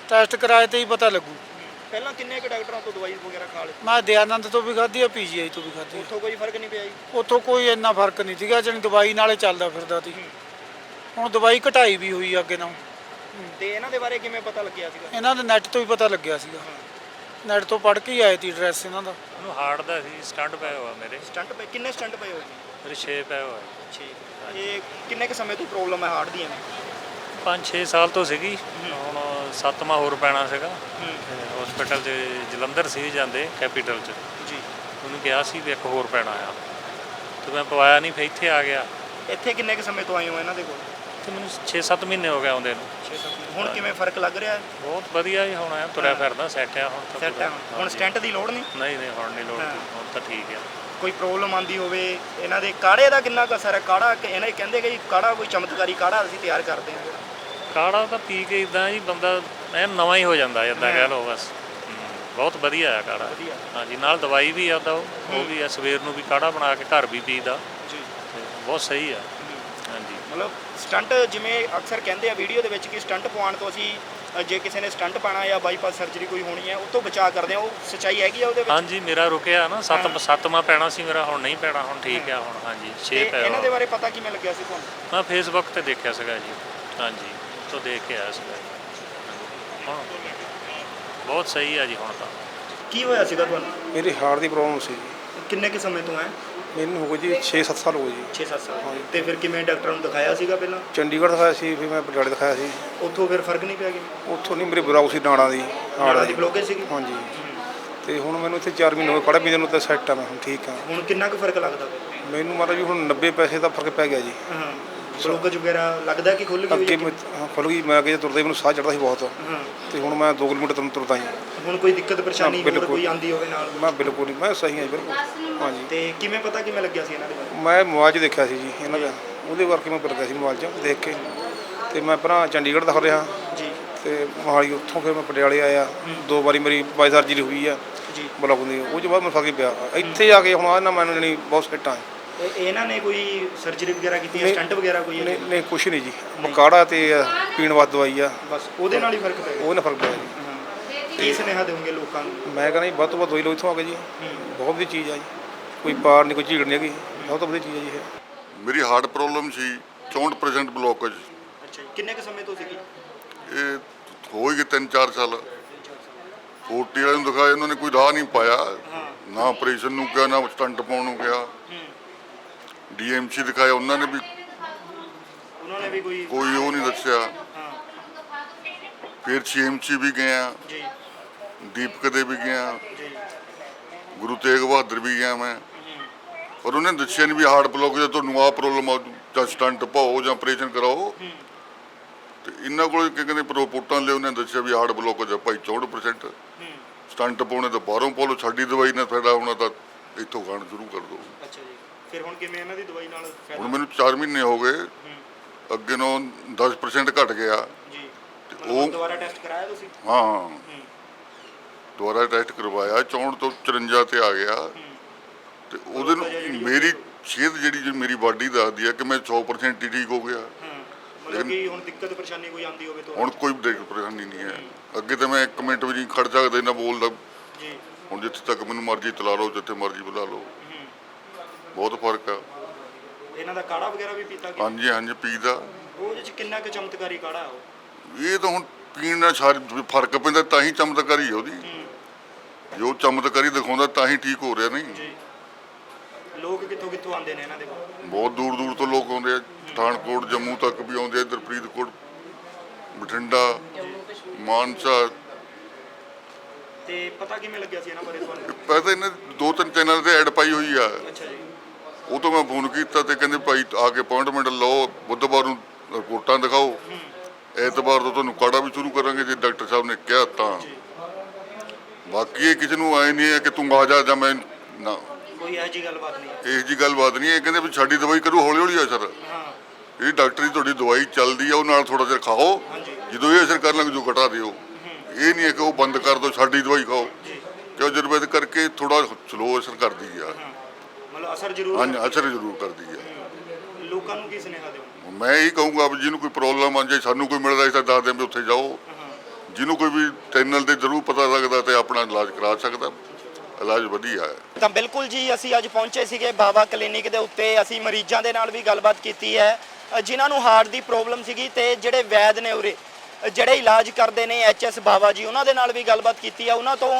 S6: ਟੈਸਟ ਕਰਾਏ ਤੇ ਹੀ ਪਤਾ ਲੱਗੂ।
S2: ਪਹਿਲਾਂ ਕਿੰਨੇ ਕੁ ਡਾਕਟਰਾਂ ਤੋਂ ਦਵਾਈ ਵਗੈਰਾ ਖਾ ਲਈ
S6: ਮੈਂ ਦਿਆਨੰਦ ਤੋਂ ਵੀ ਖਾਧੀ ਆ ਪੀਜੀਆਈ ਤੋਂ ਵੀ ਖਾਧੀ ਆ।
S2: ਉੱਥੋਂ ਕੋਈ ਫ਼ਰਕ ਨਹੀਂ ਪਿਆ ਜੀ?
S6: ਉੱਥੋਂ ਕੋਈ ਇੰਨਾ ਫ਼ਰਕ ਨਹੀਂ ਸੀਗਾ ਜਣੀ ਦਵਾਈ ਨਾਲੇ ਚੱਲਦਾ ਫਿਰਦਾ ਸੀ। ਹੁਣ ਦਵਾਈ ਘਟਾਈ ਵੀ ਹੋਈ ਆ ਅੱਗੇ ਨਾਲੋਂ।
S2: ਤੇ ਇਹਨਾਂ ਦੇ ਬਾਰੇ ਕਿਵੇਂ ਪਤਾ ਲੱਗਿਆ ਸੀਗਾ?
S6: ਇਹਨਾਂ ਦੇ ਨੈਟ ਤੋਂ ਹੀ ਪਤਾ ਲੱਗਿਆ ਸੀਗਾ। ਨੈਟ ਤੋਂ ਪੜ੍ਹ ਕੇ ਹੀ ਆਏ ਸੀ ਐਡਰੈਸ ਇਹਨਾਂ ਦਾ।
S7: ਉਹਨੂੰ ਹਾਰਟ ਦਾ ਸੀ ਸਟੰਟ ਪਿਆ ਹੋਇਆ ਮੇਰੇ।
S2: ਸਟੰਟ ਪਏ ਕਿੰਨੇ ਸਟੰਟ ਪਏ ਹੋਏ
S7: ਮੇਰੇ 6 ਪਿਆ ਹੋਇਆ
S2: ਠੀਕ ਇਹ ਕਿੰਨੇ ਕੁ ਸਮੇਂ ਤੋਂ ਪ੍ਰੋਬਲਮ ਹੈ ਹਾਰਟ ਦੀ ਐਵੇਂ?
S7: 5-6 ਸਾਲ ਤੋਂ ਸੀਗੀ। ਹੁਣ ਸੱਤਵਾਂ ਹੋਰ ਪੈਣਾ ਸੀਗਾ। ਹਸਪੀਟਲ 'ਚ ਜਲੰਧਰ ਸੀ ਜਾਂਦੇ ਕੈਪੀਟਲ 'ਚ।
S2: ਜੀ।
S7: ਉਹਨੂੰ ਕਿਹਾ ਸੀ ਵੀ ਇੱਕ ਹੋਰ ਪੈਣਾ ਆ। ਤੇ ਮੈਂ ਪਵਾਇਆ ਨਹੀਂ ਫਿਰ ਇੱਥੇ ਆ ਗਿਆ।
S2: ਇੱਥੇ ਕਿੰਨੇ ਕੁ ਸਮੇਂ ਤੋਂ ਆਏ ਹੋ ਇਹਨਾਂ ਦੇ ਕੋਲ?
S7: ਤੇ ਮੈਨੂੰ 6-7 ਮਹੀਨੇ ਹੋ ਗਏ ਆਉਂਦੇ ਨੂੰ।
S2: 6-7 ਹੁਣ ਕਿਵੇਂ ਫ਼ਰਕ ਲੱਗ ਰਿਹਾ? ਹੈ
S7: ਬਹੁਤ ਵਧੀਆ ਹੀ ਹੁਣ ਆ ਤੁਰਿਆ ਫਿਰਦਾ ਸੈੱਟ ਆ ਹੁਣ ਤਾਂ
S2: ਸੈੱਟ। ਹੁਣ। ਸਟੈਂਟ ਦੀ ਲੋੜ ਨਹੀਂ?
S7: ਨਹੀਂ ਨਹੀਂ ਹੁਣ ਨਹੀਂ ਲੋੜ। ਹੁਣ ਤਾਂ ਠੀਕ ਆ।
S2: ਕੋਈ ਪ੍ਰੋਬਲਮ ਆਂਦੀ ਹੋਵੇ ਇਹਨਾਂ ਦੇ ਕਾੜੇ ਦਾ ਕਿੰਨਾ ਅਸਰ ਹੈ? ਕਾੜਾ ਕਿ ਇਹਨਾਂ ਕਹਿੰਦੇ ਕਿ ਜੀ ਕਾੜਾ ਕੋਈ ਚਮਤਕਾਰੀ ਕਾੜਾ ਅਸੀਂ ਤਿਆਰ ਕਰਦੇ ਹਾਂ।
S7: ਕਾੜਾ ਤਾਂ ਪੀ ਕੇ ਇਦਾਂ ਜੀ ਬੰਦਾ ਐ ਨਵਾਂ ਹੀ ਹੋ ਜਾਂਦਾ ਇਦਾਂ ਕਹਿ ਲਓ ਬਸ। ਬਹੁਤ ਵਧੀਆ ਆ ਕਾੜਾ। ਹਾਂਜੀ ਨਾਲ ਦਵਾਈ ਵੀ ਆ ਤਾਂ ਉਹ ਵੀ ਆ ਸਵੇਰ ਨੂੰ ਵੀ ਕਾੜਾ ਬਣਾ ਕੇ ਘਰ ਵੀ ਪੀਦਾ।
S2: ਜੀ।
S7: ਬਹੁਤ ਸਹੀ ਆ। ਹਾਂਜੀ।
S2: ਮਤਲਬ ਸਟੰਟ ਜਿਵੇਂ ਅਕਸਰ ਕਹਿੰਦੇ ਆ ਵੀਡੀਓ ਦੇ ਵਿੱਚ ਕਿ ਸਟੰਟ ਪਵਾਉਣ ਤੋਂ ਅਸੀਂ ਜੇ ਕਿਸੇ ਨੇ ਸਟੰਟ ਪਾਣਾ ਜਾਂ ਬਾਈਪਾਸ ਸਰਜਰੀ ਕੋਈ ਹੋਣੀ ਹੈ ਉਹ ਤੋਂ ਬਚਾ ਕਰਦੇ ਆ ਉਹ ਸੱਚਾਈ ਹੈਗੀ ਆ ਉਹਦੇ ਵਿੱਚ?
S7: ਹਾਂਜੀ ਮੇਰਾ ਰੁਕਿਆ ਨਾ ਸੱਤ ਸੱਤਵਾਂ ਪੈਣਾ ਸੀ ਮੇਰਾ ਹੁਣ ਨਹੀਂ ਪੈਣਾ ਹੁਣ ਠੀਕ ਆ ਹੁਣ ਹਾਂਜੀ 6
S2: ਤੇ
S7: ਪਿਆ
S2: ਇਹਨਾਂ ਦੇ। ਬਾਰੇ ਪਤਾ ਕਿਵੇਂ ਲੱਗਿਆ ਸੀ ਤੁਹਾਨੂੰ?
S7: ਮੈਂ ਫੇਸਬੁੱਕ ਤੇ ਦੇਖਿਆ ਸੀਗਾ ਜੀ। ਹਾਂਜੀ ਤੋਂ ਦੇਖ ਕੇ ਆਇਆ ਸੀਗਾ ਜੀ। ਹੁਣ ਬਹੁਤ ਸਹੀ ਆ ਜੀ ਹੁਣ ਤਾਂ।
S2: ਕੀ ਹੋਇਆ ਸੀਗਾ ਤੁਹਾਨੂੰ?
S8: ਮੇਰੀ ਹਾਰਟ ਦੀ ਪ੍ਰੋਬਲਮ ਸੀ।
S2: ਕਿੰਨੇ ਕੁ ਸਮੇਂ ਤੋਂ ਹੈ?
S8: ਮੈਨੂੰ ਹੋ ਗਈ ਜੀ 6-7 ਸਾਲ ਹੋ ਗਏ ਜੀ।
S2: 6-7 ਸਾਲ। ਤੇ ਫਿਰ ਕਿਵੇਂ ਡਾਕਟਰ ਨੂੰ ਦਿਖਾਇਆ ਸੀਗਾ ਪਹਿਲਾਂ?
S8: ਚੰਡੀਗੜ੍ਹ ਦਿਖਾਇਆ ਸੀ ਫਿਰ ਮੈਂ ਪਟਿਆਲੇ ਦਿਖਾਇਆ ਸੀ।
S2: ਉੱਥੋਂ ਫਿਰ ਫ਼ਰਕ ਨਹੀਂ ਪਿਆ ਕਿ
S8: ਉੱਥੋਂ ਨਹੀਂ ਮੇਰੇ ਬਲੌਕ ਸੀ ਨਾੜਾਂ ਦੀ
S2: ਨਾੜਾਂ ਦੀ। ਬਲੋਕੇਜ ਸੀਗੀ?
S8: ਹਾਂਜੀ। ਤੇ ਹੁਣ ਮੈਨੂੰ ਇੱਥੇ 4 ਮਹੀਨੇ ਹੋ ਗਏ ਖੜਾ ਪੀਂਦੇ ਨੂੰ ਤਾਂ ਸੈੱਟ ਆ ਮੈਂ ਹੁਣ ਠੀਕ ਆ।
S2: ਹੁਣ ਕਿੰਨਾ ਕੁ ਫ਼ਰਕ ਲੱਗਦਾ?
S8: ਮੈਨੂੰ ਮਤਲਬ ਜੀ ਹੁਣ 90 ਪੈਸੇ ਦਾ ਫ਼ਰਕ ਪੈ ਗਿਆ ਜੀ।
S2: ਹਾਂ। ਬਲੋਕੇਜ ਵਗੈਰਾ ਲੱਗਦਾ ਕਿ ਖੁੱਲ ਗਈ
S8: ਅੱਗੇ
S2: ਹੋਈ
S8: ਮੈਂ ਹਾਂ, ਖੁੱਲ ਗਈ। ਮੈਂ ਅੱਗੇ ਤੁਰਦਾ ਹੀ ਮੈਨੂੰ ਸਾਹ ਚੜਦਾ ਸੀ ਬਹੁਤ।
S2: ਹਾਂ।
S8: ਤੇ ਹੁਣ ਮੈਂ 2 ਕਿਲੋਮੀਟਰ ਤੁਰ ਤੁਰਦਾ ਜੀ
S2: ਹੁਣ ਕੋਈ ਦਿੱਕਤ ਪਰੇਸ਼ਾਨੀ ਹੋਰ
S8: ਬਿਲਕੁਲ।
S2: ਕੋਈ ਆਂਦੀ ਹੋਵੇ ਨਾਲ?
S8: ਮੈਂ ਬਿਲਕੁਲ ਨਹੀਂ। ਮੈਂ ਸਹੀ ਹਾਂ ਜੀ ਬਿਲਕੁਲ। ਹਾਂਜੀ।
S2: ਤੇ ਕਿਵੇਂ ਪਤਾ ਕਿਵੇਂ ਲੱਗਿਆ ਸੀ ਇਹਨਾਂ ਦੇ ਬਾਰੇ?
S8: ਮੈਂ ਮੋਬਾਈਲ 'ਚ ਦੇਖਿਆ ਸੀ ਜੀ ਇਹਨਾਂ ਦਾ। ਉਹਦੇ ਕਰਕੇ ਮੈਂ ਪੜ ਗਿਆ ਸੀ ਮੋਬਾਈਲ 'ਚ ਦੇਖ ਕੇ। ਤੇ ਮੈਂ ਪਹਿਲਾਂ ਚੰਡੀਗੜ੍ਹ ਦਿਖਾ ਰਿਹਾ।
S2: ਜੀ।
S8: ਤੇ ਮੋਹਾਲੀ ਉੱਥੋਂ ਫਿਰ ਮੈਂ ਪਟਿਆਲੇ ਆਇਆ। ਦੋ ਵਾਰੀ ਮੇਰੀ ਬਾਈ ਸਰਜਰੀ ਹੋਈ ਆ।
S2: ਜੀ।
S8: ਬਲੌਕ ਦੀ। ਉਹ ਤੋਂ ਬਾਅਦ ਮੈਂ ਫ਼ਰਕ ਪਿਆ। ਇੱਥੇ ਆ ਕੇ ਹੁਣ ਆ ਨਾ ਮੈਨੂੰ ਜਣੀ ਬਹੁਤ ਸੈੱਟ। ਆ
S2: ਇਹ- ਇਹਨਾਂ ਨੇ ਕੋਈ ਸਰਜਰੀ ਵਗੈਰਾ ਕੀਤੀ ਹੈ
S8: ਨਹੀਂ।
S2: ਸਟੰਟ ਵਗੈਰਾ ਕੋਈ ਹੈ
S8: ਨਹੀਂ ਨਹੀਂ ਕੁਛ ਨਹੀਂ ਜੀ। ਮਕਾੜਾ ਤੇ ਅ, ਪੀਣ ਵਾਸਤੇ ਦਵਾਈ ਆ।
S2: ਬਸ ਉਹਦੇ ਨਾਲ ਹੀ ਫ਼ਰਕ ਪੈ ਗਿਆ
S8: ਉਹ ਨਾ ਫ਼ਰਕ ਪਿਆ ਜੀ।
S2: ਹਾਂ। ਕੀ ਸੁਨੇਹਾ ਦੇਵੋਗੇ ਲੋਕਾਂ ਨੂੰ?
S8: ਮੈਂ ਕਹਿੰਦਾ ਜੀ ਵੱਧ ਤੋਂ ਵੱਧ ਦਵਾਈ ਲਓ ਇੱਥੋਂ ਆ ਕੇ ਜੀ। ਬਹੁਤ ਵਧੀਆ ਚੀਜ਼ ਆ ਜੀ। ਕੋਈ ਪਾਰ ਨਹੀਂ ਕੋਈ ਝੀੜ ਨਹੀਂ ਹੈਗੀ। ਬਹੁਤ ਵਧੀਆ ਚੀਜ਼ ਆ ਜੀ ਇਹ।
S5: ਮੇਰੀ ਹਾਰਟ ਪ੍ਰੋਬਲਮ ਸੀ 64% ਬਲੋਕੇਜ
S2: ਅੱਛਾ ਜੀ ਕਿੰਨੇ ਕੁ ਸਮੇਂ ਤੋਂ ਸੀਗੀ?
S5: ਇਹ ਹੋ ਹੀ ਗਏ 3-4 ਸਾਲ। 40 ਵਾਲੇ ਨੂੰ ਦਿਖਾਇਆ ਇਹਨਾਂ ਨੇ ਕੋਈ ਰਾਹ ਨਹੀਂ ਪਾਇਆ। ਨਾ ਆਪਰੇਸ਼ਨ ਨੂੰ ਕਿਹਾ ਨਾ ਸਟੰਟ ਪਾਉਣ ਨੂੰ ਕਿਹਾ। ਡੀਐਮਸੀ ਦਿਖਾਇਆ ਉਹਨਾਂ ਨੇ ਵੀ
S2: ਉਹਨਾਂ ਨੇ ਵੀ ਕੋਈ
S5: ਕੋਈ ਉਹ ਨਹੀਂ ਦੱਸਿਆ।
S2: ਹਾਂ
S5: ਫਿਰ ਸੀਐਮਸੀ ਵੀ ਗਏ ਆ।
S2: ਜੀ।
S5: ਦੀਪਕ ਦੇ ਵੀ ਗਿਆ
S2: ਜੀ।
S5: ਗੁਰੂ ਤੇਗ ਬਹਾਦਰ ਵੀ ਗਿਆ ਮੈਂ। ਪਰ ਉਹਨੇ ਦੱਸਿਆ ਨਹੀਂ ਵੀ ਹਾਰਟ ਬਲੌਕ ਜਾਂ ਤੁਹਾਨੂੰ ਆਹ ਪ੍ਰੋਬਲਮ ਆ ਜਾਂ ਸਟੰਟ ਪਾਓ ਜਾਂ ਆਪਰੇਸ਼ਨ ਕਰਾਓ। ਤੇ ਇਹਨਾਂ ਕੋਲ ਕੀ ਕਹਿੰਦੇ ਰਿਪੋਰਟਾਂ ਲਿਓ ਉਹਨੇ ਦੱਸਿਆ ਵੀ ਹਾਰਟ ਬਲੌਕ ਜਾਂ ਭਾਈ 64% ਸਟੰਟ ਪਾਉਣੇ ਤਾਂ ਬਾਹਰੋਂ ਪਾਓ ਸਾਡੀ ਦਵਾਈ ਨਾਲ ਫਾਇਦਾ ਹੋਣਾ ਤਾਂ ਇੱਥੋਂ ਖਾਣ ਸ਼ੁਰੂ ਕਰ ਦਿਓ।
S2: ਅੱਛਾ ਜੀ। ਫਿਰ ਹੁਣ ਕਿਵੇਂ ਇਹਨਾਂ ਦੀ ਦਵਾਈ ਨਾਲ
S5: ਹੁਣ ਮੈਨੂੰ 4 ਮਹੀਨੇ ਹੋ ਗਏ। ਅੱਗੇ ਨੂੰ 10% ਘਟ ਗਿਆ।
S2: ਜੀ।
S5: ਤੇ ਉਹ
S2: ਦੁਬਾਰਾ ਟੈਸਟ ਕਰਾਇਆ ਤੁਸੀਂ?
S5: ਹਾਂ। ਦੁਬਾਰਾ ਟੈਸਟ ਕਰਵਾਇਆ। 64 ਤੋਂ 54 ਤੇ ਆ ਗਿਆ। ਤੇ ਉਹਦੇ ਨੂੰ ਮੇਰੀ ਸਿਹਤ ਜਿਹੜੀ ਜਿਹੜੀ ਮੇਰੀ ਬਾਡੀ ਦੱਸਦੀ ਆ ਕਿ ਮੈਂ 100% ਹੀ ਠੀਕ ਹੋ ਗਿਆ।
S2: ਮਤਲਬ ਕਿ ਹੁਣ ਦਿੱਕਤ ਪਰੇਸ਼ਾਨੀ ਕੋਈ ਆਉਂਦੀ ਹੋਵੇ
S5: ਹੁਣ ਕੋਈ ਪਰੇਸ਼ਾਨੀ ਨਹੀਂ ਹੈ। ਅੱਗੇ ਤਾਂ ਮੈਂ ਇੱਕ ਮਿੰਟ ਵੀ ਨਹੀਂ ਖੜ ਸਕਦਾ ਨਾ ਬੋਲਦਾ।
S2: ਜੀ।
S5: ਹੁਣ ਜਿੱਥੇ ਤੱਕ ਮੈਨੂੰ ਮਰਜ਼ੀ ਚਲਾ ਲਓ ਜਿੱਥੇ ਮਰਜ਼ੀ ਬੁਲਾ ਲਓ। ਬਹੁਤ ਫ਼ਰਕ ਆ।
S2: ਇਹਨਾਂ ਦਾ ਕਾੜਾ ਵਗੈਰਾ ਵੀ ਪੀਤਾ ਗਿਆ?
S5: ਹਾਂਜੀ ਹਾਂਜੀ ਪੀਦਾ
S2: ਉਹਦੇ ਚ ਕਿੰਨਾ ਕੁ ਚਮਤਕਾਰੀ ਕਾੜਾ ਆ ਉਹ?
S5: ਇਹ ਤਾਂ ਹੁਣ ਪੀਣ ਨਾਲ ਸਾਰੀ ਫ਼ਰਕ ਪੈਂਦਾ ਤਾਂ ਹੀ ਚਮਤਕਾਰੀ ਆ ਉਹਦੀ। ਜੋ ਚਮਤਕਾਰੀ ਦਿਖਾਉਂਦਾ ਤਾਂ ਹੀ ਠੀਕ ਹੋ ਰਿਹਾ ਨਹੀਂ?
S2: ਜੀ। ਲੋਕ ਕਿੱਥੋਂ ਕਿੱਥੋਂ ਆਉਂਦੇ ਨੇ ਇਹਨਾਂ ਦੇ ਕੋਲ?
S5: ਬਹੁਤ ਦੂਰ ਦੂਰ ਤੋਂ ਲੋਕ ਆਉਂਦੇ ਆ। ਪਠਾਨਕੋਟ ਜੰਮੂ ਤੱਕ ਵੀ ਆਉਂਦੇ ਆ ਇੱਧਰ ਫਰੀਦਕੋਟ ਬਠਿੰਡਾ ਮਾਨਸਾ।
S2: ਤੇ ਪਤਾ ਕਿਵੇਂ ਲੱਗਿਆ ਸੀ ਇਹਨਾਂ ਬਾਰੇ ਤੁਹਾਨੂੰ?
S5: ਪਹਿਲਾਂ ਇਹਨੇ ਦੋ ਤਿੰਨ ਚੈਨਲ ਤੇ ਐਡ ਪਾਈ ਹੋਈ ਆ।
S2: ਅੱਛਾ ਜੀ।
S5: ਉਹ ਤੋਂ ਮੈਂ ਫੋਨ ਕੀਤਾ ਤੇ ਕਹਿੰਦੇ ਭਾਈ ਆ ਕੇ ਅਪਾਇੰਟਮੈਂਟ ਲਓ ਬੁੱਧਵਾਰ ਨੂੰ ਰਿਪੋਰਟਾਂ ਦਿਖਾਓ। ਐਤਵਾਰ ਤੋਂ ਤੁਹਾਨੂੰ ਕਾੜਾ ਵੀ ਸ਼ੁਰੂ ਕਰਾਂਗੇ ਜੇ ਡਾਕਟਰ ਸਾਹਿਬ ਨੇ ਕਿਹਾ ਤਾਂ। ਬਾਕੀ ਇਹ ਕਿਸੇ ਨੂੰ ਆਏ ਨਹੀਂ ਹੈ ਕਿ ਤੂੰ ਆ ਜਾ ਜਾਂ ਮੈਂ ਨਾ।
S2: ਕੋਈ ਇਹੋ ਜੀ ਗੱਲਬਾਤ ਨਹੀਂ
S5: ਇਹ ਜੀ ਗੱਲਬਾਤ ਨਹੀਂ ਇਹ ਕਹਿੰਦੇ ਵੀ ਸਾਡੀ ਦਵਾਈ ਕਰੂ ਹੌਲੀ ਹੌਲੀ ਅਸਰ
S2: ਹਾਂ।
S5: ਇਹ ਡਾਕਟਰੀ ਤੁਹਾਡੀ ਦਵਾਈ ਚੱਲਦੀ ਆ ਉਹ ਨਾਲ ਥੋੜਾ ਜਿਹਾ ਖਾਓ। ਜਦੋਂ ਇਹ ਅਸਰ ਕਰਨ ਲੱਗ ਜੋ ਘਟਾ ਦਿਓ। ਇਹ ਨਹੀਂ ਹੈ ਕਿ ਉਹ ਬੰਦ ਕਰ ਦਿਓ ਸਾਡੀ ਦਵਾਈ ਖਾਓ। ਕਿਉਂ ਜਰਬਤ ਕਰਕੇ ਥੋੜਾ ਸਲੋ ਅਸਰ ਕਰਦੀ ਆ।
S2: ਮਤਲਬ ਅਸਰ ਜ਼ਰੂਰ
S5: ਹਾਂਜੀ ਅਸਰ ਜ਼ਰੂਰ ਕਰਦੀ ਆ
S2: ਲੋਕਾਂ ਨੂੰ ਕੀ ਸੁਨੇਹਾ ਦਿਓ
S5: ਮੈਂ ਇਹ ਕਹੂੰਗਾ ਵੀ ਜਿਹਨੂੰ ਕੋਈ ਪ੍ਰੋਬਲਮ ਆ ਜੇ ਸਾਨੂੰ ਕੋਈ ਮਿਲਦਾ ਤਾਂ ਦੱਸ ਦੇ ਵੀ ਉੱਥੇ ਜਾਓ। ਜਿਹਨੂੰ ਕੋਈ ਵੀ ਚੈਨਲ ਤੇ ਜ਼ਰੂਰ ਪਤਾ ਲੱਗਦਾ ਤੇ ਆਪਣਾ ਇਲਾਜ ਕਰਾ ਸਕਦਾ। ਇਲਾਜ ਵਧੀਆ ਹੈ।
S2: ਤਾਂ ਬਿਲਕੁਲ ਜੀ ਅਸੀਂ ਅੱਜ ਪਹੁੰਚੇ ਸੀਗੇ ਬਾਬਾ ਕਲੀਨਿਕ ਦੇ ਉੱਤੇ। ਅਸੀਂ ਮਰੀਜ਼ਾਂ ਦੇ ਨਾਲ ਵੀ ਗੱਲਬਾਤ ਕੀਤੀ ਹੈ। ਅ, ਜਿਨ੍ਹਾਂ ਨੂੰ ਹਾਰਟ ਦੀ ਪ੍ਰੋਬਲਮ ਸੀਗੀ ਤੇ ਜਿਹੜੇ ਵੈਦ ਨੇ ਉਰੇ ਅ, ਜਿਹੜੇ ਇਲਾਜ ਕਰਦੇ ਨੇ ਐਚਐਸ ਬਾਬਾ ਜੀ ਉਹਨਾਂ ਦੇ ਨਾਲ ਵੀ ਗੱਲਬਾਤ ਕੀਤੀ ਹੈ ਉਹਨਾਂ ਤੋਂ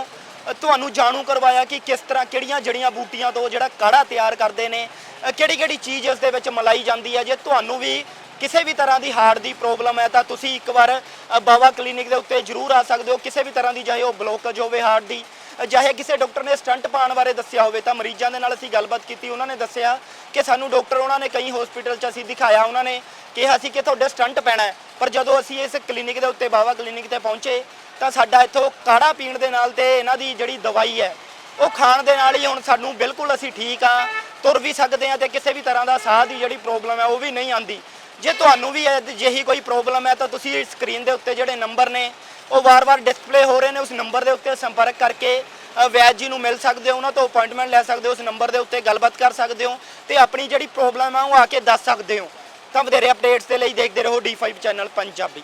S2: ਤੁਹਾਨੂੰ ਜਾਣੂ ਕਰਵਾਇਆ ਕਿ ਕਿਸ ਤਰ੍ਹਾਂ ਕਿਹੜੀਆਂ ਜੜੀਆਂ ਬੂਟੀਆਂ ਤੋਂ ਜਿਹੜਾ ਕਾੜਾ ਤਿਆਰ ਕਰਦੇ ਨੇ ਕਿਹੜੀ ਕਿਹੜੀ ਚੀਜ਼ ਇਸ ਦੇ ਵਿੱਚ ਮਲਾਈ ਜਾਂਦੀ ਹੈ, ਜੇ ਤੁਹਾਨੂੰ ਵੀ ਕਿਸੇ ਵੀ ਤਰ੍ਹਾਂ ਦੀ ਹਾਰਟ ਦੀ ਪ੍ਰੋਬਲਮ ਹੈ ਤਾਂ ਤੁਸੀਂ ਇੱਕ ਵਾਰ ਬਾਵਾ ਕਲੀਨਿਕ ਦੇ ਉੱਤੇ ਜ਼ਰੂਰ ਆ ਸਕਦੇ ਹੋ। ਕਿਸੇ ਵੀ ਤਰ੍ਹਾਂ ਦੀ ਚਾਹੇ ਉਹ ਬਲੋਕੇਜ ਹੋਵੇ ਹਾਰਟ ਦੀ ਚਾਹੇ ਕਿਸੇ ਡਾਕਟਰ ਨੇ ਸਟੰਟ ਪਾਉਣ ਬਾਰੇ ਦੱਸਿਆ ਹੋਵੇ ਤਾਂ ਮਰੀਜ਼ਾਂ ਦੇ ਨਾਲ ਅਸੀਂ ਗੱਲਬਾਤ ਕੀਤੀ, ਉਹਨਾਂ ਨੇ ਦੱਸਿਆ ਕਿ ਸਾਨੂੰ ਡਾਕਟਰ ਉਹਨਾਂ ਨੇ ਕਈ ਹਸਪੀਟਲ 'ਚ ਅਸੀਂ ਦਿਖਾਇਆ, ਉਹਨਾਂ ਨੇ ਕਿਹਾ ਸੀ ਕਿ ਤੁਹਾਡੇ ਸਟੰਟ ਪੈਣਾ ਪਰ ਜਦੋਂ ਅਸੀਂ ਇਸ ਕਲੀਨਿਕ ਦੇ ਉੱਤੇ ਬਾਬਾ ਕਲੀਨਿਕ ਤੇ ਪਹੁੰਚੇ ਤਾਂ ਸਾਡਾ ਇੱਥੋਂ ਕਾੜਾ ਪੀਣ ਦੇ ਨਾਲ ਤੇ ਇਹਨਾਂ ਦੀ ਜਿਹੜੀ ਦਵਾਈ ਹੈ, ਉਹ ਖਾਣ ਦੇ ਨਾਲ ਹੀ ਹੁਣ ਸਾਨੂੰ ਬਿਲਕੁਲ ਅਸੀਂ ਠੀਕ ਆ ਤੁਰ ਵੀ ਸਕਦੇ ਆ ਤੇ ਕਿਸੇ ਵੀ ਤਰ੍ਹਾਂ ਦਾ ਸਾਹ ਦੀ ਜਿਹੜੀ ਪ੍ਰੋਬਲਮ ਹੈ, ਉਹ ਵੀ ਨਹੀਂ ਆਂਦੀ ਜੇ ਤੁਹਾਨੂੰ ਵੀ ਅਜਿਹੀ ਕੋਈ ਪ੍ਰੋਬਲਮ ਹੈ, ਤਾਂ ਤੁਸੀਂ ਸਕਰੀਨ ਦੇ ਉੱਤੇ ਜਿਹੜੇ ਨੰਬਰ ਨੇ, ਉਹ ਵਾਰ-ਵਾਰ ਡਿਸਪਲੇ ਹੋ ਰਹੇ ਨੇ, ਉਸ ਨੰਬਰ ਦੇ ਉੱਤੇ ਸੰਪਰਕ ਕਰਕੇ ਵੈਦ ਜੀ ਨੂੰ ਮਿਲ ਸਕਦੇ ਹੋ, ਉਹਨਾਂ ਤੋਂ ਅਪਾਇੰਟਮੈਂਟ ਲੈ ਸਕਦੇ ਹੋ, ਉਸ ਨੰਬਰ ਦੇ ਉੱਤੇ ਗੱਲਬਾਤ ਕਰ ਸਕਦੇ ਹੋ ਤੇ ਆਪਣੀ ਜਿਹੜੀ ਪ੍ਰੋਬਲਮ ਹੈ ਉਹ ਆ ਕੇ ਦੱਸ ਸਕਦੇ ਹੋ। ਤਾਂ ਵਧੇਰੇ ਅਪਡੇਟਸ ਦੇ ਲਈ ਦੇਖਦੇ ਰਹੋ D5 ਚੈਨਲ ਪੰਜਾਬੀ।